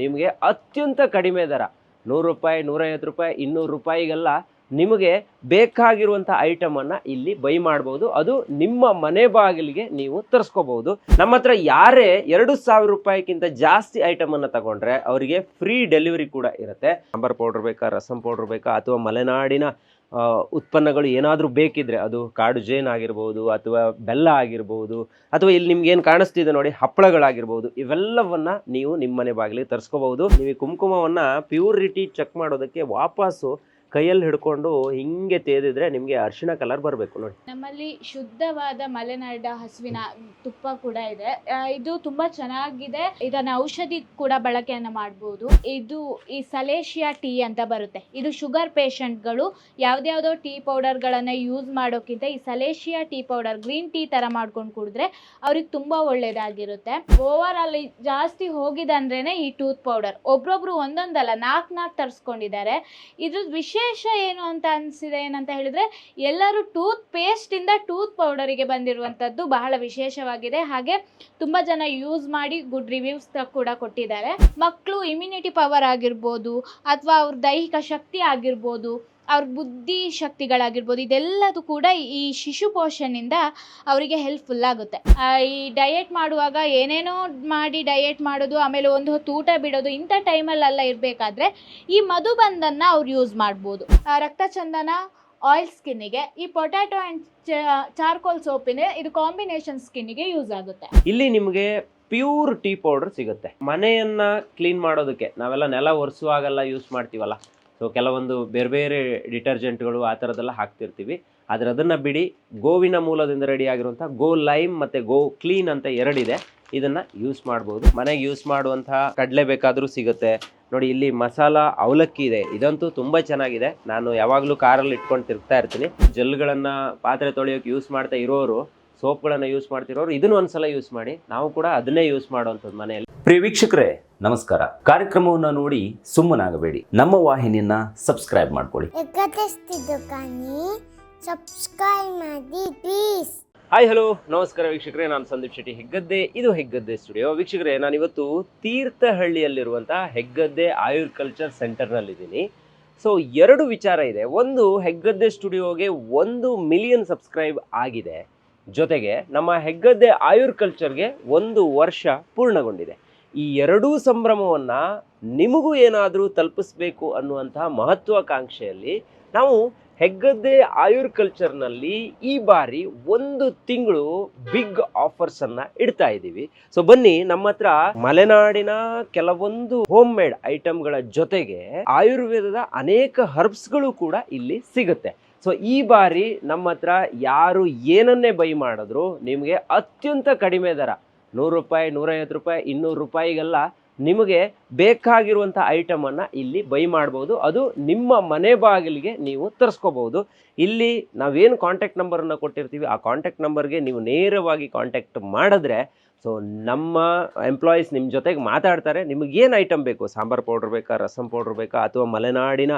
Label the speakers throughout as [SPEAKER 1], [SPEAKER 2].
[SPEAKER 1] ನಿಮಗೆ ಅತ್ಯಂತ ಕಡಿಮೆ ದರ. ನೂರು ರೂಪಾಯಿ, ನೂರೈವತ್ತು ರೂಪಾಯಿ, ಇನ್ನೂರು ರೂಪಾಯಿಗೆಲ್ಲ ನಿಮಗೆ ಬೇಕಾಗಿರುವಂಥ ಐಟಮನ್ನು ಇಲ್ಲಿ ಬೈ ಮಾಡ್ಬೋದು. ಅದು ನಿಮ್ಮ ಮನೆ ಬಾಗಿಲಿಗೆ ನೀವು ತರಿಸ್ಕೋಬಹುದು ನಮ್ಮ ಹತ್ರ ಯಾರೇ ಎರಡು ಸಾವಿರ ರೂಪಾಯಿಗಿಂತ ಜಾಸ್ತಿ ಐಟಮನ್ನು ತಗೊಂಡ್ರೆ ಅವರಿಗೆ ಫ್ರೀ ಡೆಲಿವರಿ ಕೂಡ ಇರುತ್ತೆ. ಸಾಂಬಾರ್ ಪೌಡ್ರ್ ಬೇಕಾ, ರಸಂ ಪೌಡ್ರ್ ಬೇಕಾ ಅಥವಾ ಮಲೆನಾಡಿನ ಉತ್ಪನ್ನಗಳು ಏನಾದರೂ ಬೇಕಿದ್ರೆ ಅದು ಕಾಡು ಜೇನ್ ಆಗಿರ್ಬೋದು ಅಥವಾ ಬೆಲ್ಲ ಆಗಿರ್ಬೋದು ಅಥವಾ ಇಲ್ಲಿ ನಿಮ್ಗೆ ಏನು ಕಾಣಿಸ್ತಿದೆ ನೋಡಿ, ಹಪ್ಪಳಗಳಾಗಿರ್ಬೋದು. ಇವೆಲ್ಲವನ್ನು ನೀವು ನಿಮ್ಮ ಮನೆ ಬಾಗಿಲಿಗೆ ತರಿಸ್ಕೋಬಹುದು. ನೀವು ಕುಂಕುಮವನ್ನು ಕುಂಕುಮವನ್ನ ಪ್ಯೂರಿಟಿ ಚೆಕ್ ಮಾಡೋದಕ್ಕೆ ವಾಪಸ್ಸು ಕೈಯಲ್ಲಿ ಹಿಡ್ಕೊಂಡು ಹಿಂಗೆ ತೇದಿದ್ರೆ ನಿಮಗೆ ಅರಿಶಿಣ ಕಲರ್ ಬರಬೇಕು ನೋಡಿ.
[SPEAKER 2] ನಮ್ಮಲ್ಲಿ ಶುದ್ಧವಾದ ಮಲೆನಾಡ ಹಸುವಿನ ತುಪ್ಪ ಕೂಡ ಇದೆ. ಇದು ತುಂಬಾ ಚೆನ್ನಾಗಿದೆ. ಇದನ್ನ ಔಷಧಿ ಕೂಡ ಬಳಕೆಯನ್ನ ಮಾಡಬಹುದು ಇದು ಈ ಸಲೇಶಿಯಾ ಟೀ ಅಂತ ಬರುತ್ತೆ. ಇದು ಶುಗರ್ ಪೇಷಂಟ್ಗಳು ಯಾವ್ದ್ಯಾವ್ದೋ ಟೀ ಪೌಡರ್ಗಳನ್ನ ಯೂಸ್ ಮಾಡೋಕ್ಕಿಂತ ಈ salacia tea powder green tea ತರ ಮಾಡ್ಕೊಂಡು ಕುಡಿದ್ರೆ ಅವ್ರಿಗೆ ತುಂಬಾ ಒಳ್ಳೇದಾಗಿರುತ್ತೆ. ಓವರ್ ಆಲ್ ಜಾಸ್ತಿ ಹೋಗಿದೆ ಅಂದ್ರೇನೆ ಈ ಟೂತ್ ಪೌಡರ್. ಒಬ್ರೊಬ್ರು ಒಂದೊಂದಲ್ಲ ನಾಲ್ಕು ನಾಲ್ಕು ತರಿಸ್ಕೊಂಡಿದ್ದಾರೆ. ಇದ್ರ ವಿಶೇಷ ಏನು ಅಂತ ಅನಿಸಿದೆ ಏನಂತ ಹೇಳಿದ್ರೆ, ಎಲ್ಲರೂ ಟೂತ್ ಪೇಸ್ಟಿಂದ ಟೂತ್ ಪೌಡರಿಗೆ ಬಂದಿರುವಂಥದ್ದು ಬಹಳ ವಿಶೇಷವಾಗಿದೆ. ಹಾಗೆ ತುಂಬ ಜನ ಯೂಸ್ ಮಾಡಿ ಗುಡ್ ರಿವ್ಯೂಸ್ ಕೂಡ ಕೊಟ್ಟಿದ್ದಾರೆ. ಮಕ್ಕಳು ಇಮ್ಯುನಿಟಿ ಪವರ್ ಆಗಿರ್ಬೋದು, ಅಥವಾ ಅವ್ರ ದೈಹಿಕ ಶಕ್ತಿ ಆಗಿರ್ಬೋದು ಅವ್ರ ಬುದ್ಧಿ ಶಕ್ತಿಗಳಾಗಿರ್ಬೋದು, ಇದೆಲ್ಲದು ಕೂಡ ಈ ಶಿಶು ಪೋಷಣೆಯಿಂದ ಅವರಿಗೆ ಹೆಲ್ಪ್ಫುಲ್ ಆಗುತ್ತೆ. ಈ ಡಯೆಟ್ ಮಾಡುವಾಗ ಏನೇನೋ ಮಾಡಿ ಡಯೆಟ್ ಮಾಡೋದು, ಆಮೇಲೆ ಒಂದು ಹೊತ್ತು ಊಟ ಬಿಡೋದು, ಇಂಥ ಟೈಮಲ್ಲೆಲ್ಲ ಇರಬೇಕಾದ್ರೆ ಈ ಮಧುಬಂಧನ್ನ ಅವ್ರು ಯೂಸ್ ಮಾಡ್ಬೋದು. ರಕ್ತ ರಕ್ತಚಂದನ ಆಯಿಲ್ ಸ್ಕಿನ್ನಿಗೆ ಈ ಪೊಟ್ಯಾಟೊ ಆ್ಯಂಡ್ ಚಾರ್ಕೋಲ್ ಸೋಪಿನ ಇದು ಕಾಂಬಿನೇಷನ್ ಸ್ಕಿನ್ನಿಗೆ ಯೂಸ್ ಆಗುತ್ತೆ.
[SPEAKER 1] ಇಲ್ಲಿ ನಿಮಗೆ ಪ್ಯೂರ್ ಟೀ ಪೌಡರ್ ಸಿಗುತ್ತೆ. ಮನೆಯನ್ನ ಕ್ಲೀನ್ ಮಾಡೋದಕ್ಕೆ ನಾವೆಲ್ಲ ನೆಲ ಒರೆಸುವಾಗೆಲ್ಲ ಯೂಸ್ ಮಾಡ್ತೀವಲ್ಲ ಸೊ ಕೆಲವೊಂದು ಬೇರೆ ಬೇರೆ ಡಿಟರ್ಜೆಂಟ್ಗಳು ಆ ಥರದ್ದೆಲ್ಲ ಹಾಕ್ತಿರ್ತೀವಿ. ಆದರೆ ಅದನ್ನು ಬಿಡಿ, ಗೋವಿನ ಮೂಲದಿಂದ ರೆಡಿ ಆಗಿರುವಂಥ ಗೋ ಲೈಮ್ ಮತ್ತು ಗೋ ಕ್ಲೀನ್ ಅಂತ ಎರಡಿದೆ. ಇದನ್ನು ಯೂಸ್ ಮಾಡ್ಬೋದು. ಮನೆಗೆ ಯೂಸ್ ಮಾಡುವಂಥ ಕಡಲೆ ಬೇಕಾದರೂ ಸಿಗುತ್ತೆ. ನೋಡಿ, ಇಲ್ಲಿ ಮಸಾಲ ಅವಲಕ್ಕಿ ಇದೆ. ಇದಂತೂ ತುಂಬ ಚೆನ್ನಾಗಿದೆ. ನಾನು ಯಾವಾಗಲೂ ಕಾರಲ್ಲಿ ಇಟ್ಕೊಂಡು ತಿರುಗ್ತಾ ಇರ್ತೀನಿ. ಜೆಲ್ಗಳನ್ನು ಪಾತ್ರೆ ತೊಳೆಯೋಕೆ ಯೂಸ್ ಮಾಡ್ತಾ ಇರೋರು, ಸೋಪ್ಗಳನ್ನು ಯೂಸ್ ಮಾಡ್ತಿರೋರು ಇದನ್ನು ಒಂದ್ಸಲ ಯೂಸ್ ಮಾಡಿ. ನಾವು ಕೂಡ ಅದನ್ನೇ ಯೂಸ್ ಮಾಡುವಂಥದ್ದು ಮನೆಯಲ್ಲಿ.
[SPEAKER 3] ಪ್ರಿಯ ವೀಕ್ಷಕರೇ ನಮಸ್ಕಾರ. ಕಾರ್ಯಕ್ರಮವನ್ನು ನೋಡಿ ಸುಮ್ಮನಾಗಬೇಡಿ. ನಮ್ಮ ವಾಹಿನಿಯನ್ನ ಸಬ್ಸ್ಕ್ರೈಬ್ ಮಾಡ್ಕೊಳ್ಳಿ.
[SPEAKER 4] ಸಬ್ಸ್ಕ್ರೈಬ್ ಮಾಡಿ ಪ್ಲೀಸ್
[SPEAKER 1] ಹಾಯ್ ಹಲೋ ನಮಸ್ಕಾರ ವೀಕ್ಷಕರೇ ನಾನು ಸಂದೀಪ್ ಶೆಟ್ಟಿ ಹೆಗ್ಗದ್ದೆ. ಇದು ಹೆಗ್ಗದ್ದೆ ಸ್ಟುಡಿಯೋ ವೀಕ್ಷಕರೇ ನಾನು ಇವತ್ತು ತೀರ್ಥಹಳ್ಳಿಯಲ್ಲಿರುವಂತಹ ಹೆಗ್ಗದ್ದೆ ಆಯುರ್ ಕಲ್ಚರ್ ಸೆಂಟರ್ನಲ್ಲಿದ್ದೀನಿ ಸೊ ಎರಡು ವಿಚಾರ ಇದೆ. ಒಂದು ಹೆಗ್ಗದ್ದೆ ಸ್ಟುಡಿಯೋಗೆ ಒಂದು ಮಿಲಿಯನ್ ಸಬ್ಸ್ಕ್ರೈಬ್ ಆಗಿದೆ. ಜೊತೆಗೆ ನಮ್ಮ ಹೆಗ್ಗದ್ದೆ ಆಯುರ್ ಕಲ್ಚರ್ಗೆ ಒಂದು ವರ್ಷ ಪೂರ್ಣಗೊಂಡಿದೆ. ಈ ಎರಡೂ ಸಂಭ್ರಮವನ್ನು ನಿಮಗೂ ಏನಾದರೂ ತಲುಪಿಸ್ಬೇಕು ಅನ್ನುವಂತಹ ಮಹತ್ವಾಕಾಂಕ್ಷೆಯಲ್ಲಿ ನಾವು ಹೆಗ್ಗದ್ದೆ ಆಯುರ್ ಕಲ್ಚರ್ನಲ್ಲಿ ಈ ಬಾರಿ ಒಂದು ತಿಂಗಳು ಬಿಗ್ ಆಫರ್ಸ್ ಅನ್ನ ಇಡ್ತಾ ಇದ್ದೀವಿ. ಸೊ ಬನ್ನಿ ನಮ್ಮ ಹತ್ರ ಮಲೆನಾಡಿನ ಕೆಲವೊಂದು ಹೋಮ್ ಮೇಡ್ ಐಟಮ್ಗಳ ಜೊತೆಗೆ ಆಯುರ್ವೇದದ ಅನೇಕ ಹರ್ಬ್ಸ್ಗಳು ಕೂಡ ಇಲ್ಲಿ ಸಿಗುತ್ತೆ. ಸೊ ಈ ಬಾರಿ ನಮ್ಮ ಹತ್ರ ಯಾರು ಏನನ್ನೇ ಬೈ ಮಾಡಿದ್ರು ನಿಮಗೆ ಅತ್ಯಂತ ಕಡಿಮೆ ದರ. ನೂರು ರೂಪಾಯಿ, ನೂರೈವತ್ತು ರೂಪಾಯಿ, ಇನ್ನೂರು ರೂಪಾಯಿಗೆಲ್ಲ ನಿಮಗೆ ಬೇಕಾಗಿರುವಂಥ ಐಟಮನ್ನು ಇಲ್ಲಿ ಬೈ ಮಾಡ್ಬೋದು. ಅದು ನಿಮ್ಮ ಮನೆ ಬಾಗಿಲಿಗೆ ನೀವು ತರಿಸ್ಕೋಬಹುದು ಇಲ್ಲಿ ನಾವೇನು ಕಾಂಟ್ಯಾಕ್ಟ್ ನಂಬರನ್ನು ಕೊಟ್ಟಿರ್ತೀವಿ, ಆ ಕಾಂಟ್ಯಾಕ್ಟ್ ನಂಬರ್ಗೆ ನೀವು ನೇರವಾಗಿ ಕಾಂಟ್ಯಾಕ್ಟ್ ಮಾಡಿದ್ರೆ ಸೊ ನಮ್ಮ ಎಂಪ್ಲಾಯೀಸ್ ನಿಮ್ಮ ಜೊತೆಗೆ ಮಾತಾಡ್ತಾರೆ, ನಿಮಗೇನು ಐಟಮ್ ಬೇಕು? ಸಾಂಬಾರು ಪೌಡ್ರ್ ಬೇಕಾ, ರಸಂ ಪೌಡ್ರ್ ಬೇಕಾ, ಅಥವಾ ಮಲೆನಾಡಿನ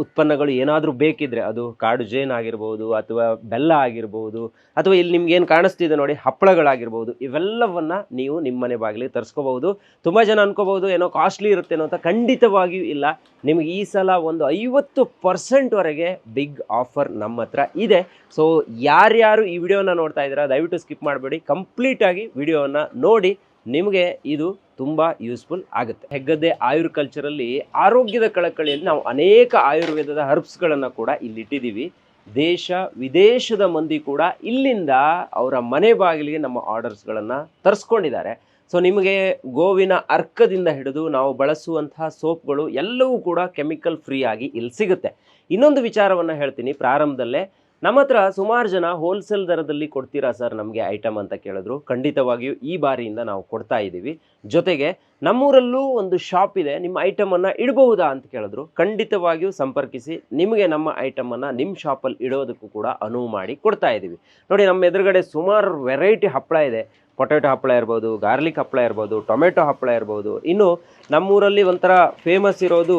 [SPEAKER 1] ಉತ್ಪನ್ನಗಳು ಏನಾದರೂ ಬೇಕಿದ್ರೆ ಅದು ಕಾಡು ಜೇನ್ ಆಗಿರ್ಬೋದು ಅಥವಾ ಬೆಲ್ಲ ಆಗಿರ್ಬೋದು ಅಥವಾ ಇಲ್ಲಿ ನಿಮ್ಗೆ ಏನು ಕಾಣಿಸ್ತಿದೆ ನೋಡಿ, ಹಪ್ಪಳಗಳಾಗಿರ್ಬೋದು, ಇವೆಲ್ಲವನ್ನು ನೀವು ನಿಮ್ಮ ಮನೆ ಬಾಗಿಲಿಗೆ ತರಿಸ್ಕೋಬಹುದು. ತುಂಬ ಜನ ಅನ್ಕೋಬಹುದು ಏನೋ ಕಾಸ್ಟ್ಲಿ ಇರುತ್ತೇನೋ ಅಂತ. ಖಂಡಿತವಾಗಿಯೂ ಇಲ್ಲ. ನಿಮಗೆ ಈ ಸಲ ಒಂದು ಐವತ್ತು ಪರ್ಸೆಂಟ್ವರೆಗೆ ಬಿಗ್ ಆಫರ್ ನಮ್ಮ ಹತ್ರ ಇದೆ. ಸೊ ಯಾರ್ಯಾರು ಈ ವಿಡಿಯೋನ ನೋಡ್ತಾ ಇದ್ದೀರಾ, ದಯವಿಟ್ಟು ಸ್ಕಿಪ್ ಮಾಡಬೇಡಿ. ಕಂಪ್ಲೀಟಾಗಿ ವಿಡಿಯೋವನ್ನು ನೋಡಿ. ನಿಮಗೆ ಇದು ತುಂಬ ಯೂಸ್ಫುಲ್ ಆಗುತ್ತೆ. ಹೆಗ್ಗದ್ದೆ ಆಯುರ್ ಕಲ್ಚರಲ್ಲಿ ಆರೋಗ್ಯದ ಕಳಕಳಿಯಲ್ಲಿ ನಾವು ಅನೇಕ ಆಯುರ್ವೇದದ ಹರ್ಬ್ಸ್ಗಳನ್ನು ಕೂಡ ಇಲ್ಲಿ ಇಟ್ಟಿದ್ದೀವಿ ದೇಶ ವಿದೇಶದ ಮಂದಿ ಕೂಡ ಇಲ್ಲಿಂದ ಅವರ ಮನೆ ಬಾಗಿಲಿಗೆ ನಮ್ಮ ಆರ್ಡರ್ಸ್ಗಳನ್ನು ತರಿಸ್ಕೊಂಡಿದ್ದಾರೆ. ಸೊ ನಿಮಗೆ ಗೋವಿನ ಅರ್ಕದಿಂದ ಹಿಡಿದು ನಾವು ಬಳಸುವಂತಹ ಸೋಪ್ಗಳು ಎಲ್ಲವೂ ಕೂಡ ಕೆಮಿಕಲ್ ಫ್ರೀ ಆಗಿ ಇಲ್ಲಿ ಸಿಗುತ್ತೆ. ಇನ್ನೊಂದು ವಿಚಾರವನ್ನು ಹೇಳ್ತೀನಿ. ಪ್ರಾರಂಭದಲ್ಲೇ ನಮ್ಮ ಹತ್ರ ಸುಮಾರು ಜನ ಹೋಲ್ಸೇಲ್ ದರದಲ್ಲಿ ಕೊಡ್ತೀರಾ ಸರ್ ನಮಗೆ ಐಟಮ್ ಅಂತ ಕೇಳಿದ್ರು. ಖಂಡಿತವಾಗಿಯೂ ಈ ಬಾರಿಯಿಂದ ನಾವು ಕೊಡ್ತಾ ಇದ್ದೀವಿ. ಜೊತೆಗೆ ನಮ್ಮೂರಲ್ಲೂ ಒಂದು ಶಾಪ್ ಇದೆ. ನಿಮ್ಮ ಐಟಮನ್ನು ಇಡಬಹುದಾ ಅಂತ ಕೇಳಿದ್ರು. ಖಂಡಿತವಾಗಿಯೂ ಸಂಪರ್ಕಿಸಿ. ನಿಮಗೆ ನಮ್ಮ ಐಟಮನ್ನು ನಿಮ್ಮ ಶಾಪಲ್ಲಿ ಇಡೋದಕ್ಕೂ ಕೂಡ ಅನುವು ಮಾಡಿ ಕೊಡ್ತಾ ಇದ್ದೀವಿ. ನೋಡಿ, ನಮ್ಮ ಎದುರುಗಡೆ ಸುಮಾರು ವೆರೈಟಿ ಹಪ್ಪಳ ಇದೆ. ಪೊಟ್ಯಾಟೊ ಹಪ್ಪಳ ಇರ್ಬೋದು, ಗಾರ್ಲಿಕ್ ಹಪ್ಪಳ ಇರ್ಬೋದು, ಟೊಮೆಟೊ ಹಪ್ಪಳ ಇರ್ಬೋದು. ಇನ್ನು ನಮ್ಮೂರಲ್ಲಿ ಒಂಥರ ಫೇಮಸ್ ಇರೋದು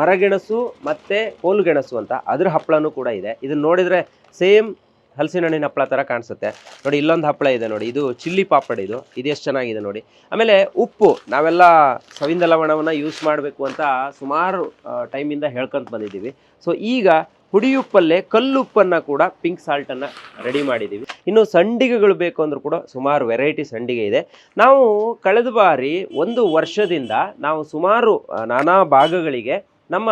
[SPEAKER 1] ಮರಗೆಣಸು ಮತ್ತು ಕೋಲುಗೆಣಸು ಅಂತ. ಅದ್ರ ಹಪ್ಪಳನೂ ಕೂಡ ಇದೆ. ಇದನ್ನು ನೋಡಿದರೆ ಸೇಮ್ ಹಲಸಿನ ಹಣ್ಣಿನ ಹಪ್ಪಳ ಥರ ಕಾಣಿಸುತ್ತೆ. ನೋಡಿ, ಇಲ್ಲೊಂದು ಹಪ್ಪಳ ಇದೆ ನೋಡಿ. ಇದು ಚಿಲ್ಲಿ ಪಾಪಡ್ ಇದು. ಇದು ಎಷ್ಟು ಚೆನ್ನಾಗಿದೆ ನೋಡಿ. ಆಮೇಲೆ ಉಪ್ಪು. ನಾವೆಲ್ಲ ಸವಿಂದ ಲವಣವನ್ನು ಯೂಸ್ ಮಾಡಬೇಕು ಅಂತ ಸುಮಾರು ಟೈಮಿಂದ ಹೇಳ್ಕೊಂತ ಬಂದಿದ್ದೀವಿ. ಸೊ ಈಗ ಹುಡಿಯುಪ್ಪಲ್ಲೇ ಕಲ್ಲುಪ್ಪನ್ನು ಕೂಡ ಪಿಂಕ್ ಸಾಲ್ಟನ್ನು ರೆಡಿ ಮಾಡಿದ್ದೀವಿ ಇನ್ನು ಸಂಡಿಗೆಗಳು ಬೇಕು ಅಂದರೂ ಕೂಡ ಸುಮಾರು ವೆರೈಟಿ ಸಂಡಿಗೆ ಇದೆ. ನಾವು ಕಳೆದ ಬಾರಿ ಒಂದು ವರ್ಷದಿಂದ ನಾವು ಸುಮಾರು ನಾನಾ ಭಾಗಗಳಿಗೆ ನಮ್ಮ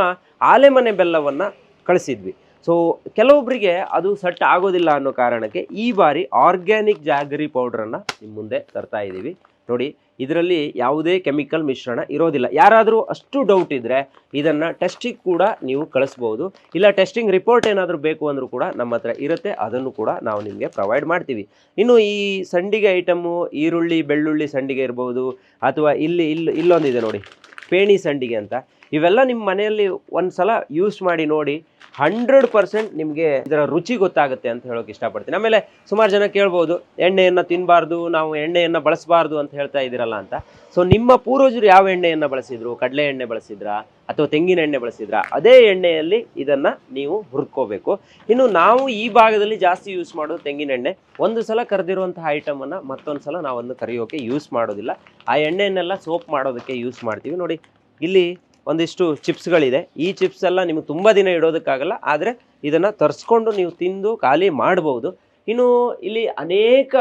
[SPEAKER 1] ಆಲೆಮನೆ ಬೆಲ್ಲವನ್ನು ಕಳಿಸಿದ್ವಿ. ಸೊ ಕೆಲವೊಬ್ಬರಿಗೆ ಅದು ಸೆಟ್ ಆಗೋದಿಲ್ಲ ಅನ್ನೋ ಕಾರಣಕ್ಕೆ ಈ ಬಾರಿ ಆರ್ಗ್ಯಾನಿಕ್ ಜಾಗರಿ ಪೌಡ್ರನ್ನು ನಿಮ್ಮ ಮುಂದೆ ತರ್ತಾ ಇದ್ದೀವಿ ನೋಡಿ, ಇದರಲ್ಲಿ ಯಾವುದೇ ಕೆಮಿಕಲ್ ಮಿಶ್ರಣ ಇರೋದಿಲ್ಲ. ಯಾರಾದರೂ ಅಷ್ಟು ಡೌಟ್ ಇದ್ದರೆ ಇದನ್ನು ಟೆಸ್ಟಿಗೆ ಕೂಡ ನೀವು ಕಳಿಸ್ಬೋದು. ಇಲ್ಲ ಟೆಸ್ಟಿಂಗ್ ರಿಪೋರ್ಟ್ ಏನಾದರೂ ಬೇಕು ಅಂದರೂ ಕೂಡ ನಮ್ಮ ಹತ್ರ ಇರುತ್ತೆ. ಅದನ್ನು ಕೂಡ ನಾವು ನಿಮಗೆ ಪ್ರೊವೈಡ್ ಮಾಡ್ತೀವಿ. ಇನ್ನು ಈ ಸಂಡಿಗೆ ಐಟಮು ಈರುಳ್ಳಿ, ಬೆಳ್ಳುಳ್ಳಿ ಸಂಡಿಗೆ ಇರ್ಬೋದು, ಅಥವಾ ಇಲ್ಲಿ ಇಲ್ಲಿ, ಇಲ್ಲೊಂದಿದೆ ನೋಡಿ, ಪೇಣಿ ಸಂಡಿಗೆ ಅಂತ. ಇವೆಲ್ಲ ನಿಮ್ಮ ಮನೆಯಲ್ಲಿ ಒಂದು ಸಲ ಯೂಸ್ ಮಾಡಿ ನೋಡಿ ಹಂಡ್ರೆಡ್ ಪರ್ಸೆಂಟ್ ನಿಮಗೆ ಇದರ ರುಚಿ ಗೊತ್ತಾಗುತ್ತೆ ಅಂತ ಹೇಳೋಕೆ ಇಷ್ಟಪಡ್ತೀನಿ. ಆಮೇಲೆ ಸುಮಾರು ಜನ ಕೇಳ್ಬೋದು, ಎಣ್ಣೆಯನ್ನು ತಿನ್ನಬಾರ್ದು ನಾವು ಎಣ್ಣೆಯನ್ನು ಬಳಸಬಾರ್ದು ಅಂತ ಹೇಳ್ತಾ ಇದ್ದೀರಲ್ಲ ಅಂತ. ಸೊ ನಿಮ್ಮ ಪೂರ್ವಜರು ಯಾವ ಎಣ್ಣೆಯನ್ನು ಬಳಸಿದ್ರು? ಕಡಲೆ ಎಣ್ಣೆ ಬಳಸಿದ್ರಾ? ಅಥವಾ ತೆಂಗಿನ ಎಣ್ಣೆ ಬಳಸಿದ್ರಾ? ಅದೇ ಎಣ್ಣೆಯಲ್ಲಿ ಇದನ್ನು ನೀವು ಹುರ್ಕೋಬೇಕು. ಇನ್ನು ನಾವು ಈ ಭಾಗದಲ್ಲಿ ಜಾಸ್ತಿ ಯೂಸ್ ಮಾಡೋದು ತೆಂಗಿನ ಎಣ್ಣೆ. ಒಂದು ಸಲ ಕರೆದಿರುವಂತಹ ಐಟಮನ್ನು ಮತ್ತೊಂದು ಸಲ ನಾವೊಂದು ಕರೆಯೋಕೆ ಯೂಸ್ ಮಾಡೋದಿಲ್ಲ. ಆ ಎಣ್ಣೆಯನ್ನೆಲ್ಲ ಸೋಪ್ ಮಾಡೋದಕ್ಕೆ ಯೂಸ್ ಮಾಡ್ತೀವಿ. ನೋಡಿ, ಇಲ್ಲಿ ಒಂದಿಷ್ಟು ಚಿಪ್ಸ್ಗಳಿದೆ. ಈ ಚಿಪ್ಸ್ ಎಲ್ಲ ನಿಮಗೆ ತುಂಬ ದಿನ ಇಡೋದಕ್ಕಾಗಲ್ಲ, ಆದರೆ ಇದನ್ನು ತರಿಸ್ಕೊಂಡು ನೀವು ತಿಂದು ಖಾಲಿ ಮಾಡ್ಬೋದು. ಇನ್ನು ಇಲ್ಲಿ ಅನೇಕ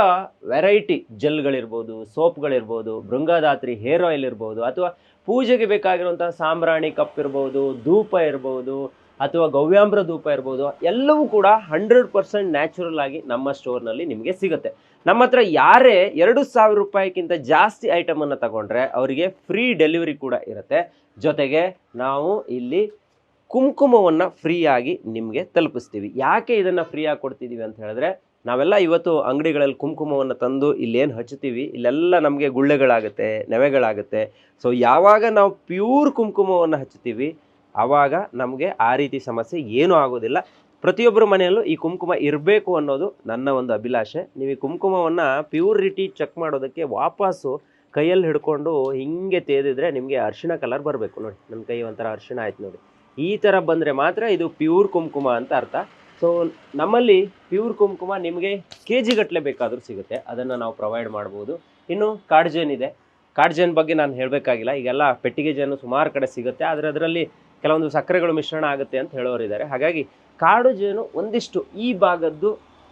[SPEAKER 1] ವೆರೈಟಿ ಜೆಲ್ಗಳಿರ್ಬೋದು, ಸೋಪ್ಗಳಿರ್ಬೋದು ಬೃಂಗಾದಾತ್ರಿ ಹೇರ್ ಆಯಿಲ್ ಇರ್ಬೋದು, ಅಥವಾ ಪೂಜೆಗೆ ಬೇಕಾಗಿರುವಂಥ ಸಾಂಬ್ರಾಣಿ ಕಪ್ ಇರ್ಬೋದು, ಧೂಪ ಇರ್ಬೋದು, ಅಥವಾ ಗವ್ಯಾಂಬ್ರ ಧೂಪ ಇರ್ಬೋದು, ಎಲ್ಲವೂ ಕೂಡ ಹಂಡ್ರೆಡ್ ಪರ್ಸೆಂಟ್ ನ್ಯಾಚುರಲ್ ಆಗಿ ನಮ್ಮ ಸ್ಟೋರ್ನಲ್ಲಿ ನಿಮಗೆ ಸಿಗುತ್ತೆ. ನಮ್ಮ ಹತ್ರ ಯಾರೇ ಎರಡು ಸಾವಿರ ರೂಪಾಯಿಗಿಂತ ಜಾಸ್ತಿ ಐಟಮನ್ನು ತಗೊಂಡ್ರೆ ಅವರಿಗೆ ಫ್ರೀ ಡೆಲಿವರಿ ಕೂಡ ಇರುತ್ತೆ. ಜೊತೆಗೆ ನಾವು ಇಲ್ಲಿ ಕುಂಕುಮವನ್ನು ಫ್ರೀಯಾಗಿ ನಿಮಗೆ ತಲುಪಿಸ್ತೀವಿ. ಯಾಕೆ ಇದನ್ನು ಫ್ರೀಯಾಗಿ ಕೊಡ್ತಿದ್ದೀವಿ ಅಂತ ಹೇಳಿದ್ರೆ, ನಾವೆಲ್ಲ ಇವತ್ತು ಅಂಗಡಿಗಳಲ್ಲಿ ಕುಂಕುಮವನ್ನು ತಂದು ಇಲ್ಲೇನು ಹಚ್ಚುತ್ತೀವಿ, ಇಲ್ಲೆಲ್ಲ ನಮಗೆ ಗುಳ್ಳೆಗಳಾಗುತ್ತೆ, ನೆವೆಗಳಾಗುತ್ತೆ. ಸೊ ಯಾವಾಗ ನಾವು ಪ್ಯೂರ್ ಕುಂಕುಮವನ್ನು ಹಚ್ಚುತ್ತೀವಿ, ಆವಾಗ ನಮಗೆ ಆ ರೀತಿ ಸಮಸ್ಯೆ ಏನೂ ಆಗೋದಿಲ್ಲ. ಪ್ರತಿಯೊಬ್ಬರ ಮನೆಯಲ್ಲೂ ಈ ಕುಂಕುಮ ಇರಬೇಕು ಅನ್ನೋದು ನನ್ನ ಒಂದು ಅಭಿಲಾಷೆ. ನೀವು ಈ ಕುಂಕುಮವನ್ನು ಪ್ಯೂರಿಟಿ ಚೆಕ್ ಮಾಡೋದಕ್ಕೆ ವಾಪಸ್ಸು ಕೈಯಲ್ಲಿ ಹಿಡ್ಕೊಂಡು ಹಿಂಗೆ ತೇದಿದ್ರೆ ನಿಮಗೆ ಅರಿಶಿಣ ಕಲರ್ ಬರಬೇಕು ನೋಡಿ. ನನ್ನ ಕೈ ಒಂಥರ ಅರಿಶಿಣ ಆಯ್ತು ನೋಡಿ. ಈ ಥರ ಬಂದರೆ ಮಾತ್ರ ಇದು ಪ್ಯೂರ್ ಕುಂಕುಮ ಅಂತ ಅರ್ಥ. ಸೊ ನಮ್ಮಲ್ಲಿ ಪ್ಯೂರ್ ಕುಂಕುಮ ನಿಮಗೆ ಕೆ ಜಿ ಗಟ್ಟಲೆ ಬೇಕಾದರೂ ಸಿಗುತ್ತೆ. ಅದನ್ನು ನಾವು ಪ್ರೊವೈಡ್ ಮಾಡ್ಬೋದು. ಇನ್ನು ಕಾಡ್ಜೇನ್ ಇದೆ. ಕಾಡ್ಜೇನ್ ಬಗ್ಗೆ ನಾನು ಹೇಳಬೇಕಾಗಿಲ್ಲ. ಈಗೆಲ್ಲ ಪೆಟ್ಟಿಗೆ ಜೇನು ಸುಮಾರು ಕಡೆ ಸಿಗುತ್ತೆ. ಆದರೆ ಅದರಲ್ಲಿ ಕೆಲವೊಂದು ಸಕ್ಕರೆಗಳು ಮಿಶ್ರಣ ಆಗುತ್ತೆ ಅಂತ ಹೇಳೋರಿದ್ದಾರೆ. ಹಾಗಾಗಿ ಕಾಡು ಜೇನು ಒಂದಿಷ್ಟು ಈ ಭಾಗದ್ದು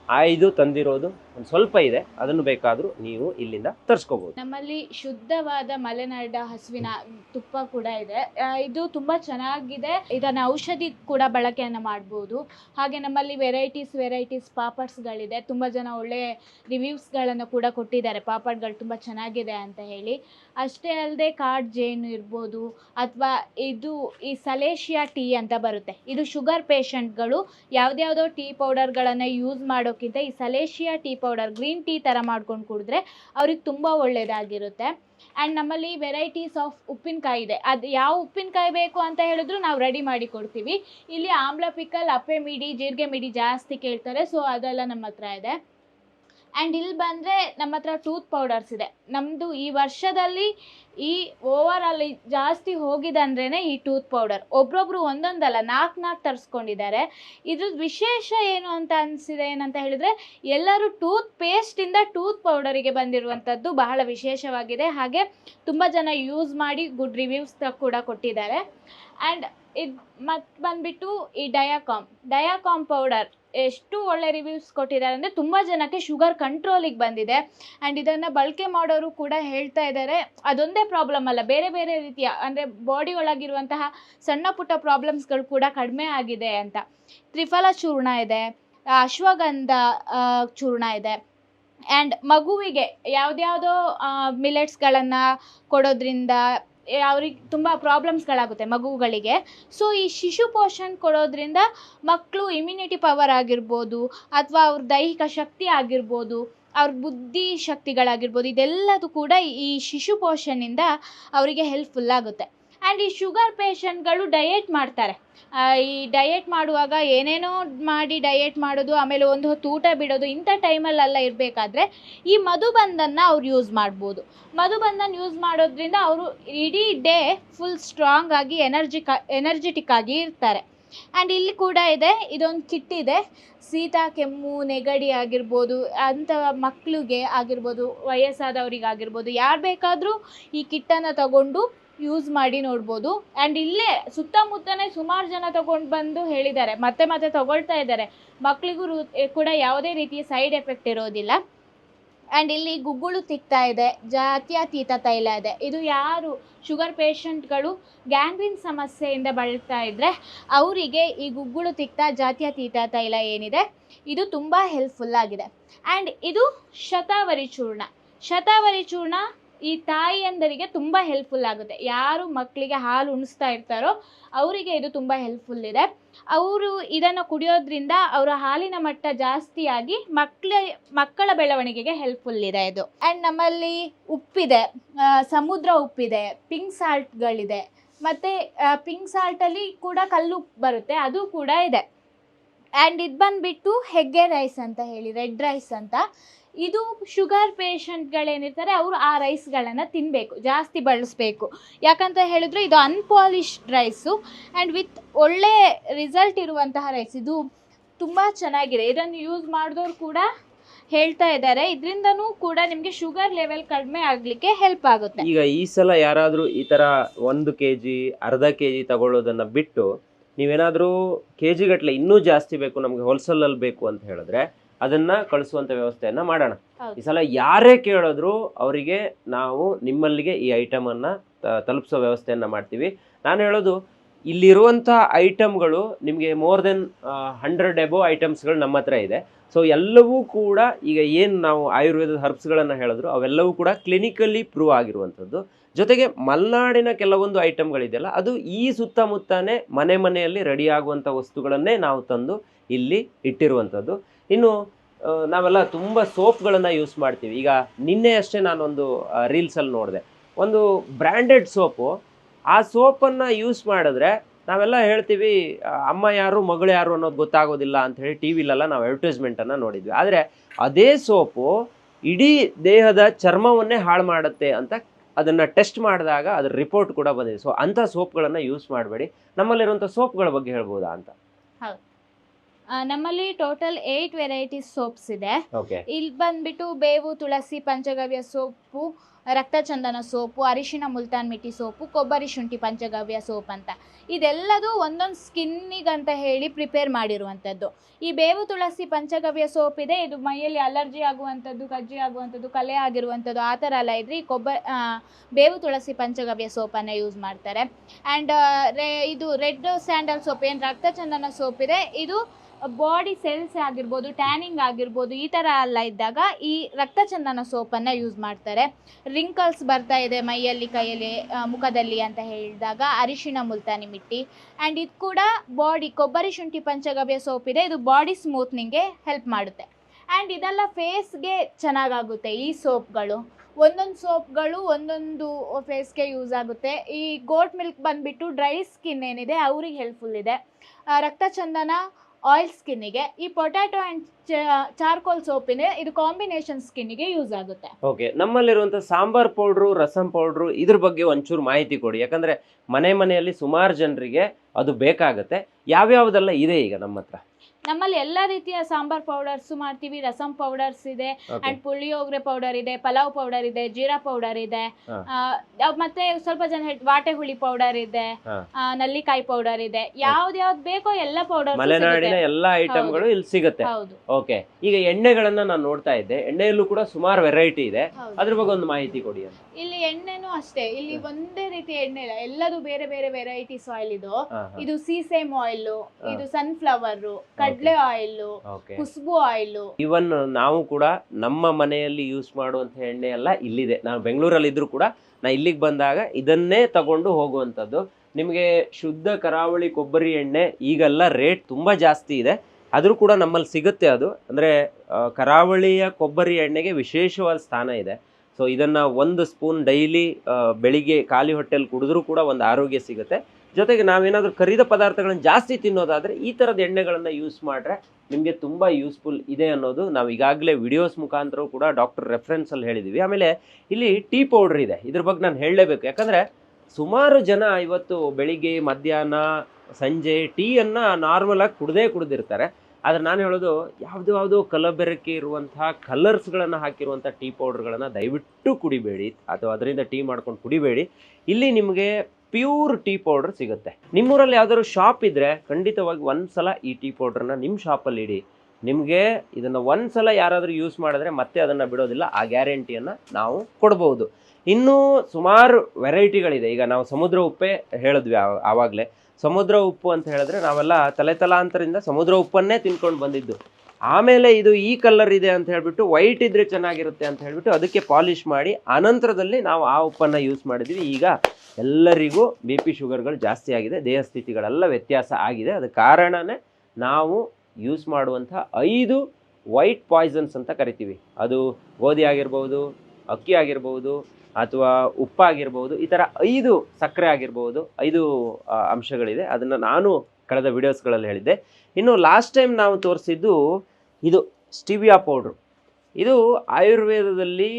[SPEAKER 1] ಆಯ್ದು ತಂದಿರೋದು. ಒಂದು ಸ್ವಲ್ಪ ಇದೆ, ಅದನ್ನು ಬೇಕಾದರೂ ನೀವು ಇಲ್ಲಿಂದ ತರಿಸ್ಕೋಬಹುದು
[SPEAKER 2] ನಮ್ಮಲ್ಲಿ ಶುದ್ಧವಾದ ಮಲೆನಾಡ ಹಸುವಿನ ತುಪ್ಪ ಕೂಡ ಇದೆ. ಇದು ತುಂಬಾ ಚೆನ್ನಾಗಿದೆ. ಇದನ್ನ ಔಷಧಿ ಕೂಡ ಬಳಕೆಯನ್ನು ಮಾಡಬಹುದು ಹಾಗೆ ನಮ್ಮಲ್ಲಿ ವೆರೈಟೀಸ್ ವೆರೈಟೀಸ್ ಪಾಪಡ್ಸ್ಗಳಿದೆ. ತುಂಬಾ ಜನ ಒಳ್ಳೆ ರಿವ್ಯೂಸ್ಗಳನ್ನು ಕೂಡ ಕೊಟ್ಟಿದ್ದಾರೆ. ಪಾಪಡ್ಗಳು ತುಂಬಾ ಚೆನ್ನಾಗಿದೆ ಅಂತ ಹೇಳಿ. ಅಷ್ಟೇ ಅಲ್ಲದೆ ಕಾಡ್ ಜೇನು ಇರ್ಬೋದು ಅಥವಾ ಇದು ಈ ಸಲೇಶಿಯಾ ಟೀ ಅಂತ ಬರುತ್ತೆ. ಇದು ಶುಗರ್ ಪೇಷಂಟ್ಗಳು ಯಾವ್ದ್ಯಾವುದೋ ಟೀ ಪೌಡರ್ಗಳನ್ನು ಯೂಸ್ ಮಾಡೋಕ್ಕಿಂತ ಈ salacia tea powder green tea ಥರ ಮಾಡ್ಕೊಂಡು ಕುಡಿದ್ರೆ ಅವ್ರಿಗೆ ತುಂಬ ಒಳ್ಳೆಯದಾಗಿರುತ್ತೆ ಆ್ಯಂಡ್ ನಮ್ಮಲ್ಲಿ ವೆರೈಟೀಸ್ ಆಫ್ ಉಪ್ಪಿನಕಾಯಿ ಇದೆ. ಅದು ಯಾವ ಉಪ್ಪಿನಕಾಯಿ ಬೇಕು ಅಂತ ಹೇಳಿದ್ರು ನಾವು ರೆಡಿ ಮಾಡಿ ಕೊಡ್ತೀವಿ. ಇಲ್ಲಿ ಆಮ್ಲ ಪಿಕಲ್ ಅಪ್ಪೆ, ಮಿಡಿ, ಜೀರಿಗೆ, ಮಿಡಿ ಜಾಸ್ತಿ ಕೇಳ್ತಾರೆ. ಸೊ ಅದೆಲ್ಲ ನಮ್ಮ ಹತ್ರ ಇದೆ. ಆ್ಯಂಡ್ ಇಲ್ಲಿ ಬಂದರೆ ನಮ್ಮ ಹತ್ರ ಟೂತ್ ಪೌಡರ್ಸ್ ಇದೆ. ನಮ್ಮದು ಈ ವರ್ಷದಲ್ಲಿ ಈ ಓವರ್ ಆಲ್ ಜಾಸ್ತಿ ಹೋಗಿದೆ ಅಂದ್ರೇ ಈ ಟೂತ್ ಪೌಡರ್ ಒಬ್ರೊಬ್ರು ಒಂದೊಂದಲ್ಲ ನಾಲ್ಕು ನಾಲ್ಕು ತರಿಸ್ಕೊಂಡಿದ್ದಾರೆ. ಇದ್ರದ್ದು ವಿಶೇಷ ಏನು ಅಂತ ಅನಿಸಿದೆ ಏನಂತ ಹೇಳಿದರೆ, ಎಲ್ಲರೂ ಟೂತ್ ಪೇಸ್ಟಿಂದ ಟೂತ್ ಪೌಡರಿಗೆ ಬಂದಿರುವಂಥದ್ದು ಬಹಳ ವಿಶೇಷವಾಗಿದೆ. ಹಾಗೆ ತುಂಬ ಜನ ಯೂಸ್ ಮಾಡಿ ಗುಡ್ ರಿವ್ಯೂಸ್ ಕೂಡ ಕೊಟ್ಟಿದ್ದಾರೆ. ಆ್ಯಂಡ್ ಇದು ಮತ್ತು ಬಂದುಬಿಟ್ಟು ಈ ಡಯಾಕಾಮ್ ಡಯಾಕಾಮ್ ಪೌಡರ್ ಎಷ್ಟು ಒಳ್ಳೆ ರಿವ್ಯೂಸ್ ಕೊಟ್ಟಿದ್ದಾರೆ ಅಂದರೆ ತುಂಬ ಜನಕ್ಕೆ ಶುಗರ್ ಕಂಟ್ರೋಲಿಗೆ ಬಂದಿದೆ. ಆ್ಯಂಡ್ ಇದನ್ನು ಬಳಕೆ ಮಾಡೋರು ಕೂಡ ಹೇಳ್ತಾ ಇದ್ದಾರೆ ಅದೊಂದೇ ಪ್ರಾಬ್ಲಮ್ ಅಲ್ಲ, ಬೇರೆ ಬೇರೆ ರೀತಿಯ, ಅಂದರೆ ಬಾಡಿ ಒಳಗಿರುವಂತಹ ಸಣ್ಣ ಪುಟ್ಟ ಪ್ರಾಬ್ಲಮ್ಸ್ಗಳು ಕೂಡ ಕಡಿಮೆ ಆಗಿದೆ ಅಂತ. ತ್ರಿಫಲ ಚೂರ್ಣ ಇದೆ, ಅಶ್ವಗಂಧ ಚೂರ್ಣ ಇದೆ. ಆ್ಯಂಡ್ ಮಗುವಿಗೆ ಯಾವುದ್ಯಾವುದೋ ಮಿಲೆಟ್ಸ್ಗಳನ್ನು ಕೊಡೋದ್ರಿಂದ ಅವ್ರಿಗೆ ತುಂಬ ಪ್ರಾಬ್ಲಮ್ಸ್ಗಳಾಗುತ್ತೆ ಮಗುಗಳಿಗೆ. ಸೊ ಈ ಶಿಶು ಪೋಷಣ್ ಕೊಡೋದ್ರಿಂದ ಮಕ್ಕಳು ಇಮ್ಯುನಿಟಿ ಪವರ್ ಆಗಿರ್ಬೋದು, ಅಥವಾ ಅವ್ರ ದೈಹಿಕ ಶಕ್ತಿ ಆಗಿರ್ಬೋದು, ಅವ್ರ ಬುದ್ಧಿ ಶಕ್ತಿಗಳಾಗಿರ್ಬೋದು, ಇದೆಲ್ಲದೂ ಕೂಡ ಈ ಶಿಶು ಪೋಷಣಿಂದ ಅವರಿಗೆ ಹೆಲ್ಪ್ಫುಲ್ ಆಗುತ್ತೆ. ಆ್ಯಂಡ್ ಈ ಶುಗರ್ ಪೇಷಂಟ್ಗಳು ಡಯೆಟ್ ಮಾಡ್ತಾರೆ. ಈ ಡಯೆಟ್ ಮಾಡುವಾಗ ಏನೇನೋ ಮಾಡಿ ಡಯೆಟ್ ಮಾಡೋದು, ಆಮೇಲೆ ಒಂದು ಹೊತ್ತು ಊಟ ಬಿಡೋದು, ಇಂಥ ಟೈಮಲ್ಲೆಲ್ಲ ಇರಬೇಕಾದ್ರೆ ಈ ಮಧುಬಂಧನ್ನು ಅವ್ರು ಯೂಸ್ ಮಾಡ್ಬೋದು. ಮಧುಬಂಧನ್ ಯೂಸ್ ಮಾಡೋದ್ರಿಂದ ಅವರು ಇಡೀ ಡೇ ಫುಲ್ ಸ್ಟ್ರಾಂಗ್ ಆಗಿ ಎನರ್ಜಿಕ ಎನರ್ಜೆಟಿಕ್ ಆಗಿ ಇರ್ತಾರೆ. ಆ್ಯಂಡ್ ಇಲ್ಲಿ ಕೂಡ ಇದೆ, ಇದೊಂದು ಕಿಟ್ ಇದೆ. ಸೀತಾ ಕೆಮ್ಮು, ನೆಗಡಿ ಆಗಿರ್ಬೋದು, ಅಂಥ ಮಕ್ಕಳಿಗೆ ಆಗಿರ್ಬೋದು, ವಯಸ್ಸಾದವರಿಗಾಗಿರ್ಬೋದು, ಯಾರು ಬೇಕಾದರೂ ಈ ಕಿಟ್ಟನ್ನು ತಗೊಂಡು ಯೂಸ್ ಮಾಡಿ ನೋಡ್ಬೋದು. ಆ್ಯಂಡ್ ಇಲ್ಲೇ ಸುತ್ತಮುತ್ತನೇ ಸುಮಾರು ಜನ ತಗೊಂಡು ಬಂದು ಹೇಳಿದ್ದಾರೆ. ಮತ್ತೆ ಮತ್ತೆ ತಗೊಳ್ತಾ ಇದ್ದಾರೆ. ಮಕ್ಕಳಿಗೂ ಕೂಡ ಯಾವುದೇ ರೀತಿಯ ಸೈಡ್ ಎಫೆಕ್ಟ್ ಇರೋದಿಲ್ಲ. ಆ್ಯಂಡ್ ಇಲ್ಲಿ ಗುಗ್ಗುಳು ತಿಕ್ತಾ ಇದೆ. ಜಾತ್ಯತೀತ ತೈಲ ಇದೆ. ಇದು ಯಾರು? ಶುಗರ್ ಪೇಷಂಟ್ಗಳು ಗ್ಯಾಂಗ್ರೀನ್ ಸಮಸ್ಯೆಯಿಂದ ಬಳಲ್ತಾ ಇದ್ದರೆ ಅವರಿಗೆ ಈ ಗುಗ್ಗುಳು ತಿಕ್ತ ಜಾತ್ಯತೀತ ತೈಲ ಏನಿದೆ? ಇದು ತುಂಬ ಹೆಲ್ಪ್ಫುಲ್ ಆಗಿದೆ. ಆ್ಯಂಡ್ ಇದು ಶತಾವರಿ ಚೂರ್ಣ. ಶತಾವರಿ ಚೂರ್ಣ ಈ ತಾಯಿಯಂದರಿಗೆ ತುಂಬ ಹೆಲ್ಪ್ಫುಲ್ ಆಗುತ್ತೆ. ಯಾರು ಮಕ್ಕಳಿಗೆ ಹಾಲು ಉಣಿಸ್ತಾ ಇರ್ತಾರೋ ಅವರಿಗೆ ಇದು ತುಂಬ ಹೆಲ್ಪ್ಫುಲ್ ಇದೆ. ಅವರು ಇದನ್ನು ಕುಡಿಯೋದ್ರಿಂದ ಅವರ ಹಾಲಿನ ಮಟ್ಟ ಜಾಸ್ತಿಯಾಗಿ ಮಕ್ಕಳ ಮಕ್ಕಳ ಬೆಳವಣಿಗೆಗೆ ಹೆಲ್ಪ್ಫುಲ್ ಇದೆ ಇದು. ಆ್ಯಂಡ್ ನಮ್ಮಲ್ಲಿ ಉಪ್ಪಿದೆ. ಸಮುದ್ರ ಉಪ್ಪಿದೆ. ಪಿಂಕ್ ಸಾಲ್ಟ್ಗಳಿದೆ ಮತ್ತು ಪಿಂಕ್ ಸಾಲ್ಟಲ್ಲಿ ಕೂಡ ಕಲ್ಲು ಬರುತ್ತೆ. ಅದು ಕೂಡ ಇದೆ. ಆ್ಯಂಡ್ ಇದು ಬಂದುಬಿಟ್ಟು ಹೆಗ್ಗೆ ರೈಸ್ ಅಂತ ಹೇಳಿ ರೆಡ್ ರೈಸ್ ಅಂತ. ಇದು ಶುಗರ್ ಪೇಷಂಟ್ಗಳೇನಿರ್ತಾರೆ ಅವರು ಆ ರೈಸ್ಗಳನ್ನು ತಿನ್ನಬೇಕು ಜಾಸ್ತಿ ಬಳಸಬೇಕು. ಯಾಕಂತ ಹೇಳಿದ್ರೆ ಇದು ಅನ್ಪಾಲಿಶ್ಡ್ ರೈಸು ಆ್ಯಂಡ್ ವಿತ್ ಒಳ್ಳೆ ರಿಸಲ್ಟ್ ಇರುವಂತಹ ರೈಸ್. ಇದು ತುಂಬ ಚೆನ್ನಾಗಿದೆ. ಇದನ್ನು ಯೂಸ್ ಮಾಡಿದವ್ರು ಕೂಡ ಹೇಳ್ತಾ ಇದ್ದಾರೆ. ಇದರಿಂದನೂ ಕೂಡ ನಿಮಗೆ ಶುಗರ್ ಲೆವೆಲ್ ಕಡಿಮೆ ಆಗಲಿಕ್ಕೆ ಹೆಲ್ಪ್ ಆಗುತ್ತೆ.
[SPEAKER 1] ಈಗ ಈ ಸಲ ಯಾರಾದರೂ ಈ ಥರ ಒಂದು ಕೆ ಜಿ ಅರ್ಧ ಕೆ ಜಿ ತಗೊಳ್ಳೋದನ್ನು ಬಿಟ್ಟು ನೀವೇನಾದರೂ ಕೆ ಜಿ ಗಟ್ಟಲೆ ಇನ್ನೂ ಜಾಸ್ತಿ ಬೇಕು, ನಮಗೆ ಹೋಲ್ಸೇಲಲ್ಲಿ ಬೇಕು ಅಂತ ಹೇಳಿದ್ರೆ ಅದನ್ನ ಕಳಿಸುವಂತ ವ್ಯವಸ್ಥೆಯನ್ನ ಮಾಡೋಣ. ಈ ಸಲ ಯಾರೇ ಕೇಳಿದ್ರು ಅವರಿಗೆ ನಾವು ನಿಮ್ಮಲ್ಲಿಗೆ ಈ ಐಟಮ್ ಅನ್ನ ತಲುಪಿಸೋ ವ್ಯವಸ್ಥೆಯನ್ನ ಮಾಡ್ತೀವಿ. ನಾನು ಹೇಳೋದು ಇಲ್ಲಿರುವಂಥ ಐಟಮ್ಗಳು ನಿಮಗೆ ಮೋರ್ ದೆನ್ ಹಂಡ್ರೆಡ್ ಎಬೋ ಐಟಮ್ಸ್ಗಳು ನಮ್ಮ ಹತ್ರ ಇದೆ. ಸೊ ಎಲ್ಲವೂ ಕೂಡ ಈಗ ಏನು ನಾವು ಆಯುರ್ವೇದದ ಹರ್ಬ್ಸ್ಗಳನ್ನು ಹೇಳಿದ್ರು ಅವೆಲ್ಲವೂ ಕೂಡ ಕ್ಲಿನಿಕಲಿ ಪ್ರೂವ್ ಆಗಿರುವಂಥದ್ದು ಜೊತೆಗೆ ಮಲೆನಾಡಿನ ಕೆಲವೊಂದು ಐಟಮ್ಗಳಿದೆಯಲ್ಲ ಅದು ಈ ಸುತ್ತಮುತ್ತನೇ ಮನೆ ಮನೆಯಲ್ಲಿ ರೆಡಿ ಆಗುವಂಥ ವಸ್ತುಗಳನ್ನೇ ನಾವು ತಂದು ಇಲ್ಲಿ ಇಟ್ಟಿರುವಂಥದ್ದು. ಇನ್ನು ನಾವೆಲ್ಲ ತುಂಬ ಸೋಪ್ಗಳನ್ನು ಯೂಸ್ ಮಾಡ್ತೀವಿ. ಈಗ ನಿನ್ನೆ ಅಷ್ಟೇ ನಾನೊಂದು ರೀಲ್ಸಲ್ಲಿ ನೋಡಿದೆ. ಒಂದು ಬ್ರ್ಯಾಂಡೆಡ್ ಸೋಪು, ಆ ಸೋಪನ್ನು ಯೂಸ್ ಮಾಡಿದ್ರೆ ನಾವೆಲ್ಲ ಹೇಳ್ತೀವಿ ಅಮ್ಮ ಯಾರು, ಮಗಳು ಯಾರು ಅನ್ನೋದು ಗೊತ್ತಾಗೋದಿಲ್ಲ ಅಂತ ಹೇಳಿ ಟಿ ವಿಲೆಲ್ಲ ನಾವು ಅಡ್ವರ್ಟೈಸ್ಮೆಂಟನ್ನು ನೋಡಿದ್ವಿ. ಆದರೆ ಅದೇ ಸೋಪು ಇಡೀ ದೇಹದ ಚರ್ಮವನ್ನೇ ಹಾಳು ಮಾಡುತ್ತೆ ಅಂತ ಅದನ್ನು ಟೆಸ್ಟ್ ಮಾಡಿದಾಗ ಅದ್ರ ರಿಪೋರ್ಟ್ ಕೂಡ ಬಂದಿದೆ. ಸೊ ಅಂಥ ಸೋಪ್ಗಳನ್ನು ಯೂಸ್ ಮಾಡಬೇಡಿ. ನಮ್ಮಲ್ಲಿರುವಂಥ ಸೋಪ್ಗಳ ಬಗ್ಗೆ ಹೇಳ್ಬೋದಾ ಅಂತ?
[SPEAKER 2] ನಮ್ಮಲ್ಲಿ ಟೋಟಲ್ ಏಟ್ ವೆರೈಟಿ ಸೋಪ್ಸ್ ಇದೆ.
[SPEAKER 1] ಓಕೆ
[SPEAKER 2] ಇಲ್ಲಿ ಬಂದ್ಬಿಟ್ಟು ಬೇವು ತುಳಸಿ ಪಂಚಗವ್ಯ ಸೋಪು ರಕ್ತಚಂದನ ಸೋಪು, ಅರಿಶಿನ ಮುಲ್ತಾನ್ ಮಿಟಿ ಸೋಪು, ಕೊಬ್ಬರಿ ಶುಂಠಿ ಪಂಚಗವ್ಯ ಸೋಪ್ ಅಂತ. ಇದೆಲ್ಲದು ಒಂದೊಂದು ಸ್ಕಿನ್ನಿಗಂತ ಹೇಳಿ ಪ್ರಿಪೇರ್ ಮಾಡಿರುವಂಥದ್ದು. ಈ ಬೇವು ತುಳಸಿ ಪಂಚಗವ್ಯ ಸೋಪ್ ಇದೆ. ಇದು ಮೈಯಲ್ಲಿ ಅಲರ್ಜಿ ಆಗುವಂಥದ್ದು, ಕಜ್ಜಿ ಆಗುವಂಥದ್ದು, ಕಲೆ ಆಗಿರುವಂಥದ್ದು, ಆ ಥರ ಎಲ್ಲ ಇದ್ರೆ ಈ ಕೊಬ್ಬ ಬೇವು ತುಳಸಿ ಪಂಚಗವ್ಯ ಸೋಪನ್ನು ಯೂಸ್ ಮಾಡ್ತಾರೆ. ಆ್ಯಂಡ್ ಇದು ರೆಡ್ ಸ್ಯಾಂಡಲ್ ಸೋಪ್, ಏನು ರಕ್ತಚಂದನ ಸೋಪ್ ಇದೆ. ಇದು ಬಾಡಿ ಸೆಲ್ಸ್ ಆಗಿರ್ಬೋದು, ಟ್ಯಾನಿಂಗ್ ಆಗಿರ್ಬೋದು, ಈ ಥರ ಎಲ್ಲ ಇದ್ದಾಗ ಈ ರಕ್ತಚಂದನ ಸೋಪನ್ನು ಯೂಸ್ ಮಾಡ್ತಾರೆ. ರಿಂಕಲ್ಸ್ ಬರ್ತಾ ಇದೆ ಮೈಯಲ್ಲಿ, ಕೈಯಲ್ಲಿ ಮುಖದಲ್ಲಿ ಅಂತ ಹೇಳಿದಾಗ ಅರಿಶಿಣ ಮುಲ್ತಾನಿ ಮಿಟ್ಟಿ. ಆ್ಯಂಡ್ ಇದು ಕೂಡ ಬಾಡಿ ಕೊಬ್ಬರಿ ಶುಂಠಿ ಪಂಚಗವ್ಯ ಸೋಪ್ ಇದೆ. ಇದು ಬಾಡಿ ಸ್ಮೂತ್ನಿಂಗ್ಗೆ ಹೆಲ್ಪ್ ಮಾಡುತ್ತೆ. ಆ್ಯಂಡ್ ಇದೆಲ್ಲ ಫೇಸ್ಗೆ ಚೆನ್ನಾಗಾಗುತ್ತೆ ಈ ಸೋಪ್ಗಳು ಒಂದೊಂದು ಸೋಪ್ಗಳು ಒಂದೊಂದು ಫೇಸ್ಗೆ ಯೂಸ್ ಆಗುತ್ತೆ. ಈ ಗೋಟ್ ಮಿಲ್ಕ್ ಬಂದುಬಿಟ್ಟು ಡ್ರೈ ಸ್ಕಿನ್ ಏನಿದೆ, ಅವ್ರಿಗೆ ಹೆಲ್ಪ್ಫುಲ್ ಇದೆ. ರಕ್ತ ರಕ್ತಚಂದನ ಆಯಿಲ್ ಸ್ಕಿನ್ನಿಗೆ ಈ ಪೊಟ್ಯಾಟೊ ಅಂಡ್ ಚಾರ್ಕೋಲ್ ಸೋಪಿನ ಇದು ಕಾಂಬಿನೇಷನ್ ಸ್ಕಿನ್ನಿಗೆ ಯೂಸ್ ಆಗುತ್ತೆ.
[SPEAKER 1] ಓಕೆ ನಮ್ಮಲ್ಲಿರುವಂಥ ಸಾಂಬಾರ್ ಪೌಡ್ರು, ರಸಂ ಪೌಡ್ರು ಇದ್ರ ಬಗ್ಗೆ ಒಂಚೂರು ಮಾಹಿತಿ ಕೊಡಿ. ಯಾಕಂದರೆ ಮನೆ ಮನೆಯಲ್ಲಿ ಸುಮಾರು ಜನರಿಗೆ ಅದು ಬೇಕಾಗುತ್ತೆ. ಯಾವ್ಯಾವುದೆಲ್ಲ ಇದೆ ಈಗ ನಮ್ಮ ಹತ್ರ
[SPEAKER 2] ನಮ್ಮಲ್ಲಿ ಎಲ್ಲಾ ರೀತಿಯ ಸಾಂಬಾರ್ ಪೌಡರ್ಸ್ ಮಾಡ್ತೀವಿ. ರಸಂ ಪೌಡರ್ಸ್ ಇದೆ. ಅಂಡ್ ಪುಳಿಯೋಗ್ರೆ ಪೌಡರ್ ಇದೆ ಪಲಾವ್ ಪೌಡರ್ ಇದೆ ಜೀರಾ ಪೌಡರ್ ಇದೆ. ಆ, ಮತ್ತೆ ಸ್ವಲ್ಪ ಜನ ಹೇಳ್ ವಾಟೆ ಹುಳಿ ಪೌಡರ್ ಇದೆ. ಆ, ನಲ್ಲಿಕಾಯಿ ಪೌಡರ್ ಇದೆ. ಯಾವ್ದು ಯಾವ್ದು ಬೇಕೋ ಎಲ್ಲ ಪೌಡರ್
[SPEAKER 1] ಮಲೆನಾಡಿನ ಎಲ್ಲ ಐಟಮ್ಗಳು ಇಲ್ಲಿ ಸಿಗುತ್ತೆ.
[SPEAKER 2] ಹೌದು.
[SPEAKER 1] ಓಕೆ ಈಗ ಎಣ್ಣೆಗಳನ್ನ ನಾನು ನೋಡ್ತಾ ಇದ್ದೆ. ಎಣ್ಣೆಯಲ್ಲೂ ಕೂಡ ಸುಮಾರು ವೆರೈಟಿ ಇದೆ.
[SPEAKER 2] ಹೌದು.
[SPEAKER 1] ಅದ್ರ ಬಗ್ಗೆ ಒಂದು ಮಾಹಿತಿ ಕೊಡಿ ಅಂತ.
[SPEAKER 2] ಇಲ್ಲಿ ಎಣ್ಣೆನೂ ಅಷ್ಟೇ. ಇಲ್ಲಿ ಒಂದೇ ರೀತಿ ಎಣ್ಣೆ ಇಲ್ಲ. ಎಲ್ಲದು ಬೇರೆ ಬೇರೆ ವೆರೈಟೀಸ್ ಆಯಿಲ್ ಇದು.
[SPEAKER 1] ಹಾ, ಹಾ.
[SPEAKER 2] ಇದು ಸೀಸೇಮ್ ಆಯಿಲ್. ಇದು ಸನ್ಫ್ಲವರ್ ಕಡ್ಲೆ ಆಯಿಲ್ ಕುಸುಬು ಆಯಿಲ್.
[SPEAKER 1] ಇವನ್ ನಾವು ಕೂಡ ನಮ್ಮ ಮನೆಯಲ್ಲಿ ಯೂಸ್ ಮಾಡುವಂತ ಎಣ್ಣೆ ಎಲ್ಲ ಇಲ್ಲಿದೆ. ನಾನು ಬೆಂಗಳೂರಲ್ಲಿ ಇದ್ರು ಕೂಡ ನಾ ಇಲ್ಲಿಗೆ ಬಂದಾಗ ಇದನ್ನೇ ತಗೊಂಡು ಹೋಗುವಂಥದ್ದು. ನಿಮಗೆ ಶುದ್ಧ ಕರಾವಳಿ ಕೊಬ್ಬರಿ ಎಣ್ಣೆ ಈಗೆಲ್ಲ ರೇಟ್ ತುಂಬ ಜಾಸ್ತಿ ಇದೆ. ಆದರೂ ಕೂಡ ನಮ್ಮಲ್ಲಿ ಸಿಗುತ್ತೆ ಅದು. ಅಂದರೆ ಕರಾವಳಿಯ ಕೊಬ್ಬರಿ ಎಣ್ಣೆಗೆ ವಿಶೇಷವಾದ ಸ್ಥಾನ ಇದೆ. ಸೊ ಇದನ್ನು ಒಂದು ಸ್ಪೂನ್ ಡೈಲಿ ಬೆಳಿಗ್ಗೆ ಖಾಲಿ ಹೊಟ್ಟೆಲಿ ಕುಡಿದ್ರೂ ಕೂಡ ಒಂದು ಆರೋಗ್ಯ ಸಿಗುತ್ತೆ. ಜೊತೆಗೆ ನಾವೇನಾದರೂ ಕರಿದ ಪದಾರ್ಥಗಳನ್ನು ಜಾಸ್ತಿ ತಿನ್ನೋದಾದರೆ ಈ ಥರದ ಎಣ್ಣೆಗಳನ್ನು ಯೂಸ್ ಮಾಡಿದ್ರೆ ನಿಮಗೆ ತುಂಬ ಯೂಸ್ಫುಲ್ ಇದೆ ಅನ್ನೋದು ನಾವು ಈಗಾಗಲೇ ವಿಡಿಯೋಸ್ ಮುಖಾಂತರ ಕೂಡ ಡಾಕ್ಟರ್ ರೆಫರೆನ್ಸಲ್ಲಿ ಹೇಳಿದ್ದೀವಿ ಆಮೇಲೆ ಇಲ್ಲಿ ಟೀ ಪೌಡ್ರ್ ಇದೆ. ಇದ್ರ ಬಗ್ಗೆ ನಾನು ಹೇಳಲೇಬೇಕು. ಯಾಕಂದರೆ ಸುಮಾರು ಜನ ಇವತ್ತು ಬೆಳಿಗ್ಗೆ, ಮಧ್ಯಾಹ್ನ, ಸಂಜೆ ಟೀಯನ್ನು ನಾರ್ಮಲಾಗಿ ಕುಡ್ದೇ ಕುಡ್ದಿರ್ತಾರೆ. ಆದರೆ ನಾನು ಹೇಳೋದು ಯಾವುದು ಯಾವುದೋ ಕಲಬೆರಕೆ ಇರುವಂತಹ ಕಲರ್ಸ್ಗಳನ್ನು ಹಾಕಿರುವಂಥ ಟೀ ಪೌಡ್ರ್ಗಳನ್ನು ದಯವಿಟ್ಟು ಕುಡಿಬೇಡಿ. ಅಥವಾ ಅದರಿಂದ ಟೀ ಮಾಡ್ಕೊಂಡು ಕುಡಿಬೇಡಿ. ಇಲ್ಲಿ ನಿಮಗೆ ಪ್ಯೂರ್ ಟೀ ಪೌಡರ್ ಸಿಗುತ್ತೆ. ನಿಮ್ಮೂರಲ್ಲಿ ಯಾವ್ದಾದ್ರು ಶಾಪ್ ಇದ್ದರೆ ಖಂಡಿತವಾಗಿ ಒಂದ್ಸಲ ಈ ಟೀ ಪೌಡ್ರನ್ನ ನಿಮ್ಮ ಶಾಪಲ್ಲಿ ಇಡಿ. ನಿಮಗೆ ಇದನ್ನು ಒಂದ್ಸಲ ಯಾರಾದರೂ ಯೂಸ್ ಮಾಡಿದ್ರೆ ಮತ್ತೆ ಅದನ್ನು ಬಿಡೋದಿಲ್ಲ. ಆ ಗ್ಯಾರಂಟಿಯನ್ನು ನಾವು ಕೊಡ್ಬೋದು. ಇನ್ನೂ ಸುಮಾರು ವೆರೈಟಿಗಳಿದೆ ಈಗ ನಾವು ಸಮುದ್ರ ಉಪ್ಪೇ ಹೇಳಿದ್ವಿ ಆವಾಗಲೇ. ಸಮುದ್ರ ಉಪ್ಪು ಅಂತ ಹೇಳಿದ್ರೆ ನಾವೆಲ್ಲ ತಲೆ ತಲಾಂತರದಿಂದ ಸಮುದ್ರ ಉಪ್ಪನ್ನೇ ತಿನ್ಕೊಂಡು ಬಂದಿದ್ದು. ಆಮೇಲೆ ಇದು ಈ ಕಲರ್ ಇದೆ ಅಂತ ಹೇಳ್ಬಿಟ್ಟು ವೈಟ್ ಇದ್ರೆ ಚೆನ್ನಾಗಿರುತ್ತೆ ಅಂತ ಹೇಳ್ಬಿಟ್ಟು ಅದಕ್ಕೆ ಪಾಲಿಷ್ ಮಾಡಿ ಅನಂತರದಲ್ಲಿ ನಾವು ಆ ಉಪ್ಪನ್ನು ಯೂಸ್ ಮಾಡಿದ್ವಿ. ಈಗ ಎಲ್ಲರಿಗೂ ಬಿ ಪಿ ಶುಗರ್ಗಳು ಜಾಸ್ತಿ ಆಗಿದೆ. ದೇಹ ಸ್ಥಿತಿಗಳೆಲ್ಲ ವ್ಯತ್ಯಾಸ ಆಗಿದೆ. ಅದಕ್ಕೆ ಕಾರಣನೇ ನಾವು ಯೂಸ್ ಮಾಡುವಂಥ ಐದು ವೈಟ್ ಪಾಯ್ಸನ್ಸ್ ಅಂತ ಕರಿತೀವಿ. ಅದು ಗೋಧಿ ಆಗಿರ್ಬೋದು, ಅಕ್ಕಿ ಆಗಿರ್ಬೋದು ಅಥವಾ ಉಪ್ಪಾಗಿರ್ಬೋದು ಈ ಥರ ಐದು ಸಕ್ಕರೆ ಆಗಿರ್ಬೋದು, ಐದು ಅಂಶಗಳಿದೆ. ಅದನ್ನು ನಾನು ಕಳೆದ ವಿಡಿಯೋಸ್ಗಳಲ್ಲಿ ಹೇಳಿದ್ದೆ. ಇನ್ನು ಲಾಸ್ಟ್ ಟೈಮ್ ನಾವು ತೋರಿಸಿದ್ದು ಇದು ಸ್ಟಿವಿಯಾ ಪೌಡ್ರು. ಇದು ಆಯುರ್ವೇದದಲ್ಲಿ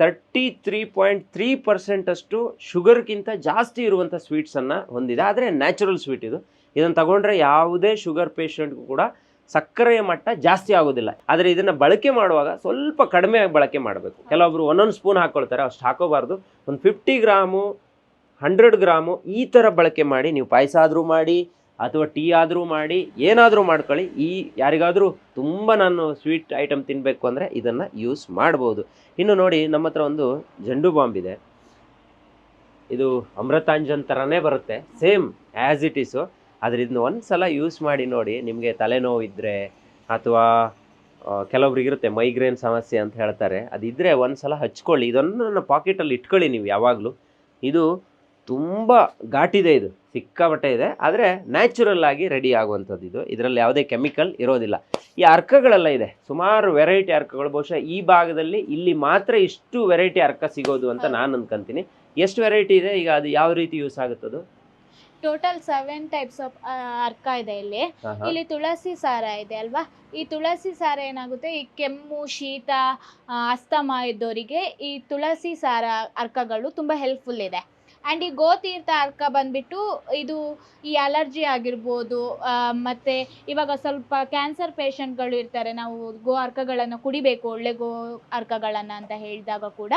[SPEAKER 1] ತರ್ಟಿ ತ್ರೀ ಪಾಯಿಂಟ್ ತ್ರೀ ಪರ್ಸೆಂಟಷ್ಟು ಶುಗರ್ಗಿಂತ ಜಾಸ್ತಿ ಇರುವಂಥ ಸ್ವೀಟ್ಸನ್ನು ಹೊಂದಿದೆ. ಆದರೆ ನ್ಯಾಚುರಲ್ ಸ್ವೀಟ್ ಇದು. ಇದನ್ನು ತಗೊಂಡ್ರೆ ಯಾವುದೇ ಶುಗರ್ ಪೇಷಂಟ್ಗೂ ಕೂಡ ಸಕ್ಕರೆಯ ಮಟ್ಟ ಜಾಸ್ತಿ ಆಗೋದಿಲ್ಲ. ಆದರೆ ಇದನ್ನು ಬಳಕೆ ಮಾಡುವಾಗ ಸ್ವಲ್ಪ ಕಡಿಮೆ ಬಳಕೆ ಮಾಡಬೇಕು. ಕೆಲವೊಬ್ರು ಒಂದೊಂದು ಸ್ಪೂನ್ ಹಾಕ್ಕೊಳ್ತಾರೆ ಅಷ್ಟು ಹಾಕೋಬಾರ್ದು. ಒಂದು ಫಿಫ್ಟಿ ಗ್ರಾಮು ಹಂಡ್ರೆಡ್ ಗ್ರಾಮು ಈ ಥರ ಬಳಕೆ ಮಾಡಿ ನೀವು ಪಾಯಸ ಆದರೂ ಮಾಡಿ ಅಥವಾ ಟೀ ಆದರೂ ಮಾಡಿ, ಏನಾದರೂ ಮಾಡ್ಕೊಳ್ಳಿ. ಈ ಯಾರಿಗಾದರೂ ತುಂಬ ನಾನು ಸ್ವೀಟ್ ಐಟಮ್ ತಿನ್ನಬೇಕು ಅಂದರೆ ಇದನ್ನು ಯೂಸ್ ಮಾಡ್ಬೋದು. ಇನ್ನು ನೋಡಿ, ನಮ್ಮ ಹತ್ರ ಒಂದು ಜಂಡು ಬಾಂಬ್ ಇದೆ. ಇದು ಅಮೃತಾಂಜನ್ ಥರನೇ ಬರುತ್ತೆ. ಸೇಮ್ ಆ್ಯಸ್ ಇಟ್ ಈಸು ಅದರಿಂದ ಇದನ್ನ ಒಂದು ಸಲ ಯೂಸ್ ಮಾಡಿ ನೋಡಿ, ನಿಮಗೆ ತಲೆನೋವು ಇದ್ದರೆ ಅಥವಾ ಕೆಲವೊಬ್ರಿಗಿರುತ್ತೆ ಮೈಗ್ರೇನ್ ಸಮಸ್ಯೆ ಅಂತ ಹೇಳ್ತಾರೆ. ಅದಿದ್ದರೆ ಒಂದು ಸಲ ಹಚ್ಕೊಳ್ಳಿ. ಇದನ್ನು ನನ್ನ ಪಾಕೆಟಲ್ಲಿ ಇಟ್ಕೊಳ್ಳಿ ನೀವು ಯಾವಾಗಲೂ. ಇದು ತುಂಬ ಘಾಟಿದೆ ಇದು. ಸಿಕ್ಕಾಪಟ್ಟೆ ಇದೆ. ಆದರೆ ನ್ಯಾಚುರಲ್ ಆಗಿ ರೆಡಿ ಆಗುವಂಥದ್ದು ಇದು. ಇದರಲ್ಲಿ ಯಾವುದೇ ಕೆಮಿಕಲ್ ಇರೋದಿಲ್ಲ. ಈ ಅರ್ಕಗಳೆಲ್ಲ ಇದೆ. ಸುಮಾರು ವೆರೈಟಿ ಅರ್ಕಗಳು. ಬಹುಶಃ ಈ ಭಾಗದಲ್ಲಿ ಇಲ್ಲಿ ಮಾತ್ರ ಇಷ್ಟು ವೆರೈಟಿ ಅರ್ಕ ಸಿಗೋದು ಅಂತ. ನಾನು ಅನ್ಕೊಂತೀನಿ. ಎಷ್ಟು ವೆರೈಟಿ ಇದೆ? ಈಗ ಅದು ಯಾವ ರೀತಿ ಯೂಸ್ ಆಗುತ್ತದು?
[SPEAKER 2] ಟೋಟಲ್ ಸೆವೆನ್ ಟೈಪ್ಸ್ ಆಫ್ ಅರ್ಕ ಇದೆ ಇಲ್ಲಿ. ಇಲ್ಲಿ ತುಳಸಿ ಸಾರ ಇದೆ ಅಲ್ವಾ? ಈ ತುಳಸಿ ಸಾರ ಏನಾಗುತ್ತೆ? ಈ ಕೆಮ್ಮು ಶೀತ ಅಸ್ತಮ ಇದ್ದವರಿಗೆ ಈ ತುಳಸಿ ಸಾರ ಅರ್ಕಗಳು ತುಂಬ ಹೆಲ್ಪ್ಫುಲ್ ಇದೆ. ಆ್ಯಂಡ್ ಈ ಗೋತೀರ್ಥ ಅರ್ಕ ಬಂದ್ಬಿಟ್ಟು ಇದು ಈ ಅಲರ್ಜಿ ಆಗಿರ್ಬೋದು ಮತ್ತು ಇವಾಗ ಸ್ವಲ್ಪ ಕ್ಯಾನ್ಸರ್ ಪೇಷಂಟ್ಗಳು ಇರ್ತಾರೆ. ನಾವು ಗೋ ಅರ್ಕಗಳನ್ನು ಕುಡಿಬೇಕು, ಒಳ್ಳೆ ಗೋ ಅರ್ಕಗಳನ್ನು ಅಂತ ಹೇಳಿದಾಗ ಕೂಡ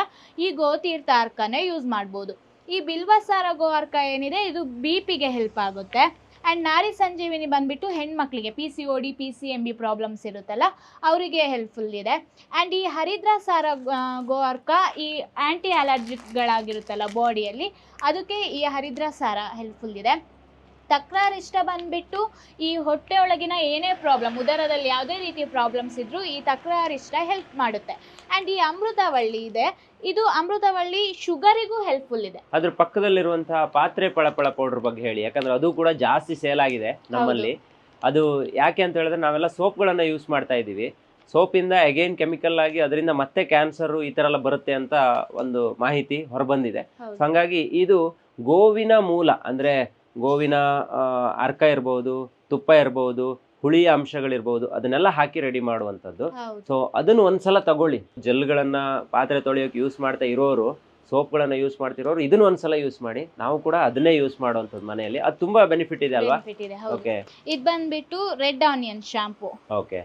[SPEAKER 2] ಈ ಗೋತೀರ್ಥ ಅರ್ಕನೇ ಯೂಸ್ ಮಾಡ್ಬೋದು. ಈ ಬಿಲ್ವಸಾರ ಗೋ ಅರ್ಕ ಏನಿದೆ, ಇದು ಬಿ ಪಿಗೆ ಹೆಲ್ಪ್ ಆಗುತ್ತೆ. ಆ್ಯಂಡ್ ನಾರಿ ಸಂಜೀವಿನಿ ಬಂದುಬಿಟ್ಟು ಹೆಣ್ಮಕ್ಳಿಗೆ P C O D P C M B problems ಇರುತ್ತಲ್ಲ ಅವರಿಗೆ ಹೆಲ್ಪ್ಫುಲ್ ಇದೆ. ಆ್ಯಂಡ್ ಈ ಹರಿದ್ರಾ ಸಾರ ಆ, ಗೋ ಅರ್ಕ ಈ ಆ್ಯಂಟಿ ಅಲರ್ಜಿಕ್ಗಳಾಗಿರುತ್ತಲ್ಲ ಬಾಡಿಯಲ್ಲಿ ಅದಕ್ಕೆ ಈ ಹರಿದ್ರಾ ಸಾರ ಹೆಲ್ಪ್ಫುಲ್ ಇದೆ. ತಕರಾರಿಷ್ಟ ಬಂದ್ಬಿಟ್ಟು ಈ ಹೊಟ್ಟೆ ಒಳಗಿನ ಏನೇ ಪ್ರಾಬ್ಲಮ್ ಉದರದಲ್ಲಿ ಯಾವುದೇ ರೀತಿಯ ಪ್ರಾಬ್ಲಮ್ಸ್ ಇದ್ದರೂ ಈ ತಕರಾರಿಷ್ಟ ಹೆಲ್ಪ್ ಮಾಡುತ್ತೆ. ಆ್ಯಂಡ್ ಈ ಅಮೃತವಳ್ಳಿ ಇದೆ. ಇದು ಅಮೃತವಳ್ಳಿ ಶುಗರಿಗೂ ಹೆಲ್ಪ್ಫುಲ್ ಇದೆ.
[SPEAKER 1] ಅದ್ರ ಪಕ್ಕದಲ್ಲಿರುವಂತಹ ಪಾತ್ರೆ ಪಳಪಳ ಪೌಡರ್ ಬಗ್ಗೆ ಹೇಳಿ. ಯಾಕಂದ್ರೆ ಅದು ಕೂಡ ಜಾಸ್ತಿ ಸೇಲ್ ಆಗಿದೆ ನಮ್ಮಲ್ಲಿ. ಅದು ಯಾಕೆ ಅಂತ ಹೇಳಿದ್ರೆ ನಾವೆಲ್ಲ ಸೋಪ್ಗಳನ್ನು ಯೂಸ್ ಮಾಡ್ತಾ ಇದ್ದೀವಿ. ಸೋಪಿಂದ ಅಗೇನ್ ಕೆಮಿಕಲ್ ಆಗಿ ಅದರಿಂದ ಮತ್ತೆ ಕ್ಯಾನ್ಸರ್ ಈ ತರ ಎಲ್ಲ ಬರುತ್ತೆ ಅಂತ ಒಂದು ಮಾಹಿತಿ ಹೊರಬಂದಿದೆ. ಸೊ ಹಂಗಾಗಿ ಇದು ಗೋವಿನ ಮೂಲ ಅಂದರೆ ಗೋವಿನ ಅರ್ಕ ಇರ್ಬೋದು ತುಪ್ಪ ಇರ್ಬೋದು ಹುಳಿಯ ಅಂಶಗಳಿರ್ಬೋದು ಅದನ್ನೆಲ್ಲ ಹಾಕಿ ರೆಡಿ ಮಾಡುವಂಥದ್ದು. ಸೊ ಅದನ್ನು ಒಂದ್ಸಲ ತಗೊಳ್ಳಿ. ಜೆಲ್ಗಳನ್ನ ಪಾತ್ರೆ ತೊಳೆಯೋಕೆ ಯೂಸ್ ಮಾಡ್ತಾ ಇರೋರು ಸೋಪ್ಗಳನ್ನು ಯೂಸ್ ಮಾಡ್ತಿರೋರು ಇದನ್ನ ಒಂದ್ಸಲ ಯೂಸ್ ಮಾಡಿ. ನಾವು ಕೂಡ ಅದನ್ನೇ ಯೂಸ್ ಮಾಡುವಂಥದ್ದು ಮನೆಯಲ್ಲಿ. ಅದು ತುಂಬಾ ಬೆನಿಫಿಟ್ ಇದೆ ಅಲ್ವಾ? ಓಕೆ
[SPEAKER 2] ಇದು ಬಂದ್ಬಿಟ್ಟು ರೆಡ್ ಆನಿಯನ್ ಶಾಂಪೂ
[SPEAKER 1] ಓಕೆ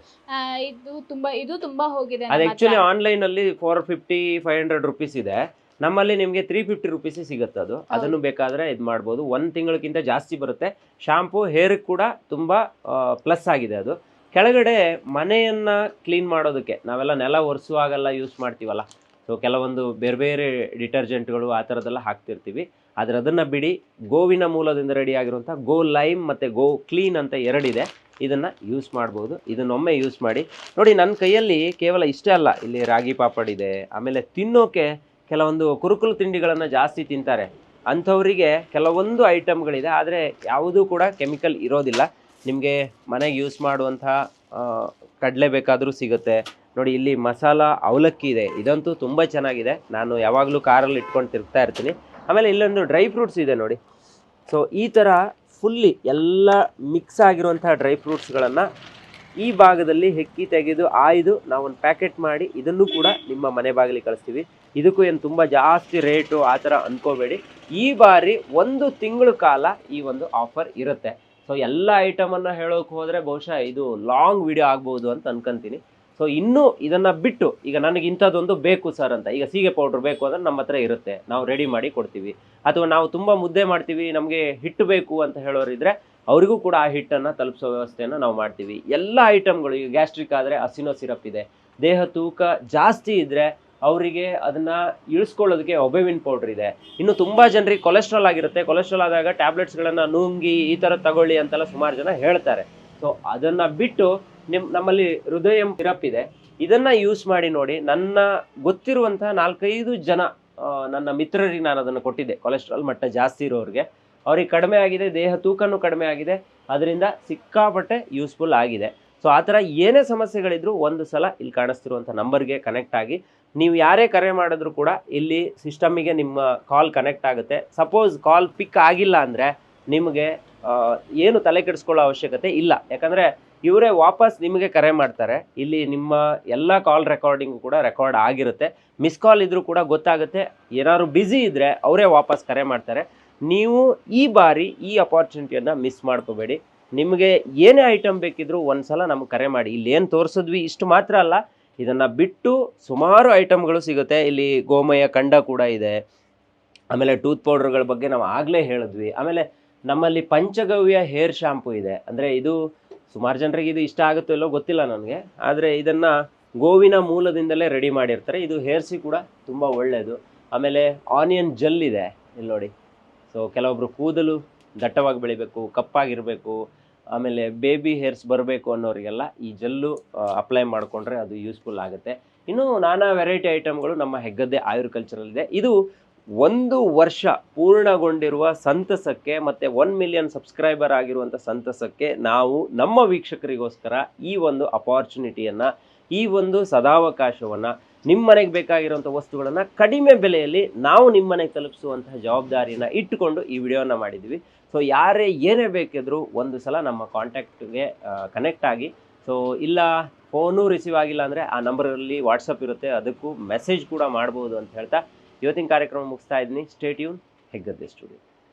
[SPEAKER 2] ಇದು ತುಂಬಾ ಇದು ತುಂಬಾ ಹೋಗಿದೆ
[SPEAKER 1] ಅದು ಆಕ್ಚುಲಿ ಆನ್ಲೈನ್ ಅಲ್ಲಿ four fifty five hundred rupees ಇದೆ. ನಮ್ಮಲ್ಲಿ ನಿಮಗೆ ತ್ರೀ ಫಿಫ್ಟಿ ರುಪೀಸ್ ಸಿಗುತ್ತೆ ಅದು. ಅದನ್ನು ಬೇಕಾದ್ರೆ ಇದು ಮಾಡ್ಬೋದು. ಒಂದು ತಿಂಗಳಕ್ಕಿಂತ ಜಾಸ್ತಿ ಬರುತ್ತೆ. ಶಾಂಪು ಹೇರ್ ಕೂಡ ತುಂಬ ಪ್ಲಸ್ ಆಗಿದೆ ಅದು. ಕೆಳಗಡೆ ಮನೆಯನ್ನ ಕ್ಲೀನ್ ಮಾಡೋದಕ್ಕೆ ನಾವೆಲ್ಲ ನೆಲ ಒರೆಸುವಾಗೆಲ್ಲ ಯೂಸ್ ಮಾಡ್ತೀವಲ್ಲ. ಸೊ ಕೆಲವೊಂದು ಬೇರೆ ಬೇರೆ ಡಿಟರ್ಜೆಂಟ್ಗಳು ಆ ಥರದ್ದೆಲ್ಲ ಹಾಕ್ತಿರ್ತೀವಿ. ಆದರೆ ಅದನ್ನು ಬಿಡಿ ಗೋವಿನ ಮೂಲದಿಂದ ರೆಡಿ ಆಗಿರುವಂಥ ಗೋ ಲೈಮ್ ಮತ್ತು ಗೋ ಕ್ಲೀನ್ ಅಂತ ಎರಡಿದೆ. ಇದನ್ನು ಯೂಸ್ ಮಾಡ್ಬೋದು. ಇದನ್ನೊಮ್ಮೆ ಯೂಸ್ ಮಾಡಿ. ನೋಡಿ ನನ್ನ ಕೈಯಲ್ಲಿ ಕೇವಲ ಇಷ್ಟೇ ಅಲ್ಲ. ಇಲ್ಲಿ ರಾಗಿ ಪಾಪಡ್ ಇದೆ. ಆಮೇಲೆ ತಿನ್ನೋಕೆ ಕೆಲವೊಂದು ಕುರುಕುಲು ತಿಂಡಿಗಳನ್ನು ಜಾಸ್ತಿ ತಿಂತಾರೆ. ಅಂಥವರಿಗೆ ಕೆಲವೊಂದು ಐಟಮ್ಗಳಿದೆ ಆದರೆ ಯಾವುದೂ ಕೂಡ ಕೆಮಿಕಲ್ ಇರೋದಿಲ್ಲ. ನಿಮಗೆ ಮನೆಗೆ ಯೂಸ್ ಮಾಡುವಂಥ ಕಡಲೆ ಬೇಕಾದರೂ ಸಿಗುತ್ತೆ. ನೋಡಿ, ಇಲ್ಲಿ ಮಸಾಲ ಅವಲಕ್ಕಿ ಇದೆ. ಇದಂತೂ ತುಂಬ ಚೆನ್ನಾಗಿದೆ. ನಾನು ಯಾವಾಗಲೂ ಕಾರಲ್ಲಿ ಇಟ್ಕೊಂಡು ತಿರುಗ್ತಾ ಇರ್ತೀನಿ. ಆಮೇಲೆ ಇಲ್ಲೊಂದು ಡ್ರೈ ಫ್ರೂಟ್ಸ್ ಇದೆ ನೋಡಿ. ಸೊ, ಈ ಥರ ಫುಲ್ಲಿ ಎಲ್ಲ ಮಿಕ್ಸ್ ಆಗಿರುವಂಥ ಡ್ರೈ ಫ್ರೂಟ್ಸ್ಗಳನ್ನು ಈ ಭಾಗದಲ್ಲಿ ಹೆಕ್ಕಿ ತೆಗೆದು, ಆಯ್ದು ನಾವೊಂದು ಪ್ಯಾಕೆಟ್ ಮಾಡಿ ಇದನ್ನು ಕೂಡ ನಿಮ್ಮ ಮನೆ ಬಾಗಿಲಿಗೆ ಕಳಿಸ್ತೀವಿ. ಇದಕ್ಕೂ ಏನು ತುಂಬ ಜಾಸ್ತಿ ರೇಟು ಆ ಥರ ಅಂದ್ಕೋಬೇಡಿ ಈ ಬಾರಿ ಒಂದು ತಿಂಗಳ ಕಾಲ ಈ ಒಂದು ಆಫರ್ ಇರುತ್ತೆ. ಸೊ ಎಲ್ಲ ಐಟಮನ್ನು ಹೇಳೋಕೆ ಹೋದರೆ ಬಹುಶಃ ಇದು ಲಾಂಗ್ ವಿಡಿಯೋ ಆಗ್ಬೋದು ಅಂತ ಅನ್ಕೊಂತೀನಿ. ಸೊ ಇನ್ನೂ ಇದನ್ನು ಬಿಟ್ಟು ಈಗ ನನಗೆ ಇಂಥದ್ದೊಂದು ಬೇಕು ಸರ್ ಅಂತ, ಈಗ ಸೀಗೆ ಪೌಡ್ರ್ ಬೇಕು ಅಂದರೆ ನಮ್ಮ ಹತ್ರ ಇರುತ್ತೆ. ನಾವು ರೆಡಿ ಮಾಡಿ ಕೊಡ್ತೀವಿ. ಅಥವಾ ನಾವು ತುಂಬ ಮುದ್ದೆ ಮಾಡ್ತೀವಿ, ನಮಗೆ ಹಿಟ್ಟು ಬೇಕು ಅಂತ ಹೇಳೋರಿದ್ರೆ ಅವರಿಗೂ ಕೂಡ ಆ ಹಿಟ್ಟನ್ನು ತಲುಪಿಸೋ ವ್ಯವಸ್ಥೆಯನ್ನು ನಾವು ಮಾಡ್ತೀವಿ. ಎಲ್ಲ ಐಟಮ್ಗಳು ಈಗ ಗ್ಯಾಸ್ಟ್ರಿಕ್ ಆದರೆ ಹಸಿನೋ ಸಿರಪ್ ಇದೆ. ದೇಹ ತೂಕ ಜಾಸ್ತಿ ಇದ್ದರೆ ಅವರಿಗೆ ಅದನ್ನ ಇಳಿಸ್ಕೊಳ್ಳೋದಕ್ಕೆ ಒಬೆವಿನ್ ಪೌಡ್ರ್ ಇದೆ. ಇನ್ನು ತುಂಬಾ ಜನರಿಗೆ ಕೊಲೆಸ್ಟ್ರಾಲ್ ಆಗಿರುತ್ತೆ. ಕೊಲೆಸ್ಟ್ರಾಲ್ ಆದಾಗ ಟ್ಯಾಬ್ಲೆಟ್ಸ್ಗಳನ್ನು ನುಂಗಿ ಈ ಥರ ತಗೊಳ್ಳಿ ಅಂತೆಲ್ಲ ಸುಮಾರು ಜನ ಹೇಳ್ತಾರೆ. ಸೊ ಅದನ್ನ ಬಿಟ್ಟು ನಿಮ್, ನಮ್ಮಲ್ಲಿ ಹೃದಯ ಸಿರಪ್ ಇದೆ. ಇದನ್ನ ಯೂಸ್ ಮಾಡಿ ನೋಡಿ ನನ್ನ ಗೊತ್ತಿರುವಂತಹ ನಾಲ್ಕೈದು ಜನ ನನ್ನ ಮಿತ್ರರಿಗೆ ನಾನು ಅದನ್ನು ಕೊಟ್ಟಿದ್ದೆ. ಕೊಲೆಸ್ಟ್ರಾಲ್ ಮಟ್ಟ ಜಾಸ್ತಿ ಇರೋರಿಗೆ. ಅವ್ರಿಗೆ ಕಡಿಮೆ ಆಗಿದೆ, ದೇಹ ತೂಕನೂ ಕಡಿಮೆ ಆಗಿದೆ. ಅದರಿಂದ ಸಿಕ್ಕಾಪಟ್ಟೆ ಯೂಸ್ಫುಲ್ ಆಗಿದೆ. ಸೊ ಆ ಥರ ಏನೇ ಸಮಸ್ಯೆಗಳಿದ್ರು ಒಂದು ಸಲ ಇಲ್ಲಿ ಕಾಣಿಸ್ತಿರುವಂಥ ನಂಬರ್ಗೆ ಕನೆಕ್ಟ್ ಆಗಿ ನೀವು ಯಾರೇ ಕರೆ ಮಾಡಿದ್ರು ಕೂಡ ಇಲ್ಲಿ ಸಿಸ್ಟಮಿಗೆ ನಿಮ್ಮ ಕಾಲ್ ಕನೆಕ್ಟ್ ಆಗುತ್ತೆ. ಸಪೋಸ್ ಕಾಲ್ ಪಿಕ್ ಆಗಿಲ್ಲ ಅಂದರೆ ನಿಮಗೆ ಏನು ತಲೆ ಕೆಡಿಸ್ಕೊಳ್ಳೋ ಅವಶ್ಯಕತೆ ಇಲ್ಲ. ಯಾಕಂದರೆ ಇವರೇ ವಾಪಸ್ ನಿಮಗೆ ಕರೆ ಮಾಡ್ತಾರೆ. ಇಲ್ಲಿ ನಿಮ್ಮ ಎಲ್ಲ ಕಾಲ್ ರೆಕಾರ್ಡಿಂಗು ಕೂಡ ರೆಕಾರ್ಡ್ ಆಗಿರುತ್ತೆ. ಮಿಸ್ ಕಾಲ್ ಇದ್ದರೂ ಕೂಡ ಗೊತ್ತಾಗುತ್ತೆ. ಏನಾದ್ರು ಬ್ಯುಸಿ ಇದ್ದರೆ ಅವರೇ ವಾಪಸ್ ಕರೆ ಮಾಡ್ತಾರೆ. ನೀವು ಈ ಬಾರಿ ಈ ಅಪಾರ್ಚುನಿಟಿಯನ್ನು ಮಿಸ್ ಮಾಡ್ಕೋಬೇಡಿ. ನಿಮಗೆ ಏನೇ ಐಟಮ್ ಬೇಕಿದ್ರೂ ಒಂದ್ಸಲ ನಮಗೆ ಕರೆ ಮಾಡಿ. ಇಲ್ಲಿ ಏನು ತೋರಿಸಿದ್ವಿ ಇಷ್ಟು ಮಾತ್ರ ಅಲ್ಲ. ಇದನ್ನು ಬಿಟ್ಟು ಸುಮಾರು ಐಟಮ್ಗಳು ಸಿಗುತ್ತೆ. ಇಲ್ಲಿ ಗೋಮಯ ಕಂಡ ಕೂಡ ಇದೆ. ಆಮೇಲೆ ಟೂತ್ ಪೌಡರ್ಗಳ ಬಗ್ಗೆ ನಾವು ಆಗಲೇ ಹೇಳಿದ್ವಿ. ಆಮೇಲೆ ನಮ್ಮಲ್ಲಿ ಪಂಚಗವ್ಯ ಹೇರ್ ಶಾಂಪೂ ಇದೆ. ಅಂದರೆ ಇದು ಸುಮಾರು ಜನರಿಗೆ ಇದು ಇಷ್ಟ ಆಗುತ್ತೋ ಇಲ್ಲೋ ಗೊತ್ತಿಲ್ಲ ನನಗೆ. ಆದರೆ ಇದನ್ನು ಗೋವಿನ ಮೂಲದಿಂದಲೇ ರೆಡಿ ಮಾಡಿರ್ತಾರೆ. ಇದು ಹೇರ್ಸಿ ಕೂಡ ತುಂಬ ಒಳ್ಳೆಯದು ಆಮೇಲೆ ಆನಿಯನ್ ಜೆಲ್ ಇದೆ. ಇಲ್ಲಿ ನೋಡಿ. ಸೊ ಕೆಲವೊಬ್ಬರು ಕೂದಲು ದಟ್ಟವಾಗಿ ಬೆಳಿಬೇಕು, ಕಪ್ಪಾಗಿರಬೇಕು ಆಮೇಲೆ ಬೇಬಿ ಹೇರ್ಸ್ ಬರಬೇಕು ಅನ್ನೋರಿಗೆಲ್ಲ ಈ ಜೆಲ್ಲು ಅಪ್ಲೈ ಮಾಡಿಕೊಂಡ್ರೆ ಅದು ಯೂಸ್ಫುಲ್ ಆಗುತ್ತೆ. ಇನ್ನು ನಾನಾ ವೆರೈಟಿ ಐಟಮ್ಗಳು ನಮ್ಮ ಹೆಗ್ಗದ್ದೆ ಆಯುರ್ಕಲ್ಚರಲ್ಲಿದೆ ಇದು. ಒಂದು ವರ್ಷ ಪೂರ್ಣಗೊಂಡಿರುವ ಸಂತಸಕ್ಕೆ ಮತ್ತು ಒನ್ ಮಿಲಿಯನ್ ಸಬ್ಸ್ಕ್ರೈಬರ್ ಆಗಿರುವಂಥ ಸಂತಸಕ್ಕೆ ನಾವು ನಮ್ಮ ವೀಕ್ಷಕರಿಗೋಸ್ಕರ ಈ ಒಂದು ಅಪಾರ್ಚುನಿಟಿಯನ್ನು ಈ ಒಂದು ಸದಾವಕಾಶವನ್ನು ನಿಮ್ಮ ಮನೆಗೆ ಬೇಕಾಗಿರುವಂಥ ವಸ್ತುಗಳನ್ನು ಕಡಿಮೆ ಬೆಲೆಯಲ್ಲಿ ನಾವು ನಿಮ್ಮ ಮನೆಗೆ ತಲುಪಿಸುವಂತಹ ಜವಾಬ್ದಾರಿಯನ್ನು ಇಟ್ಟುಕೊಂಡು ಈ ವಿಡಿಯೋನ ಮಾಡಿದ್ವಿ. ಸೊ ಯಾರೇ ಏನೇ ಬೇಕಿದ್ರೂ ಒಂದು ಸಲ ನಮ್ಮ ಕಾಂಟ್ಯಾಕ್ಟ್ಗೆ ಕನೆಕ್ಟ್ ಆಗಿ. ಸೊ ಇಲ್ಲ ಫೋನು ರಿಸೀವ್ ಆಗಿಲ್ಲ ಅಂದರೆ ಆ ನಂಬರಲ್ಲಿ ವಾಟ್ಸಪ್ ಇರುತ್ತೆ. ಅದಕ್ಕೂ ಮೆಸೇಜ್ ಕೂಡ ಮಾಡ್ಬೋದು ಅಂತ ಹೇಳ್ತಾ ಇವತ್ತಿನ ಕಾರ್ಯಕ್ರಮ ಮುಗಿಸ್ತಾ ಇದ್ದೀನಿ. Stay tuned Heggadde studio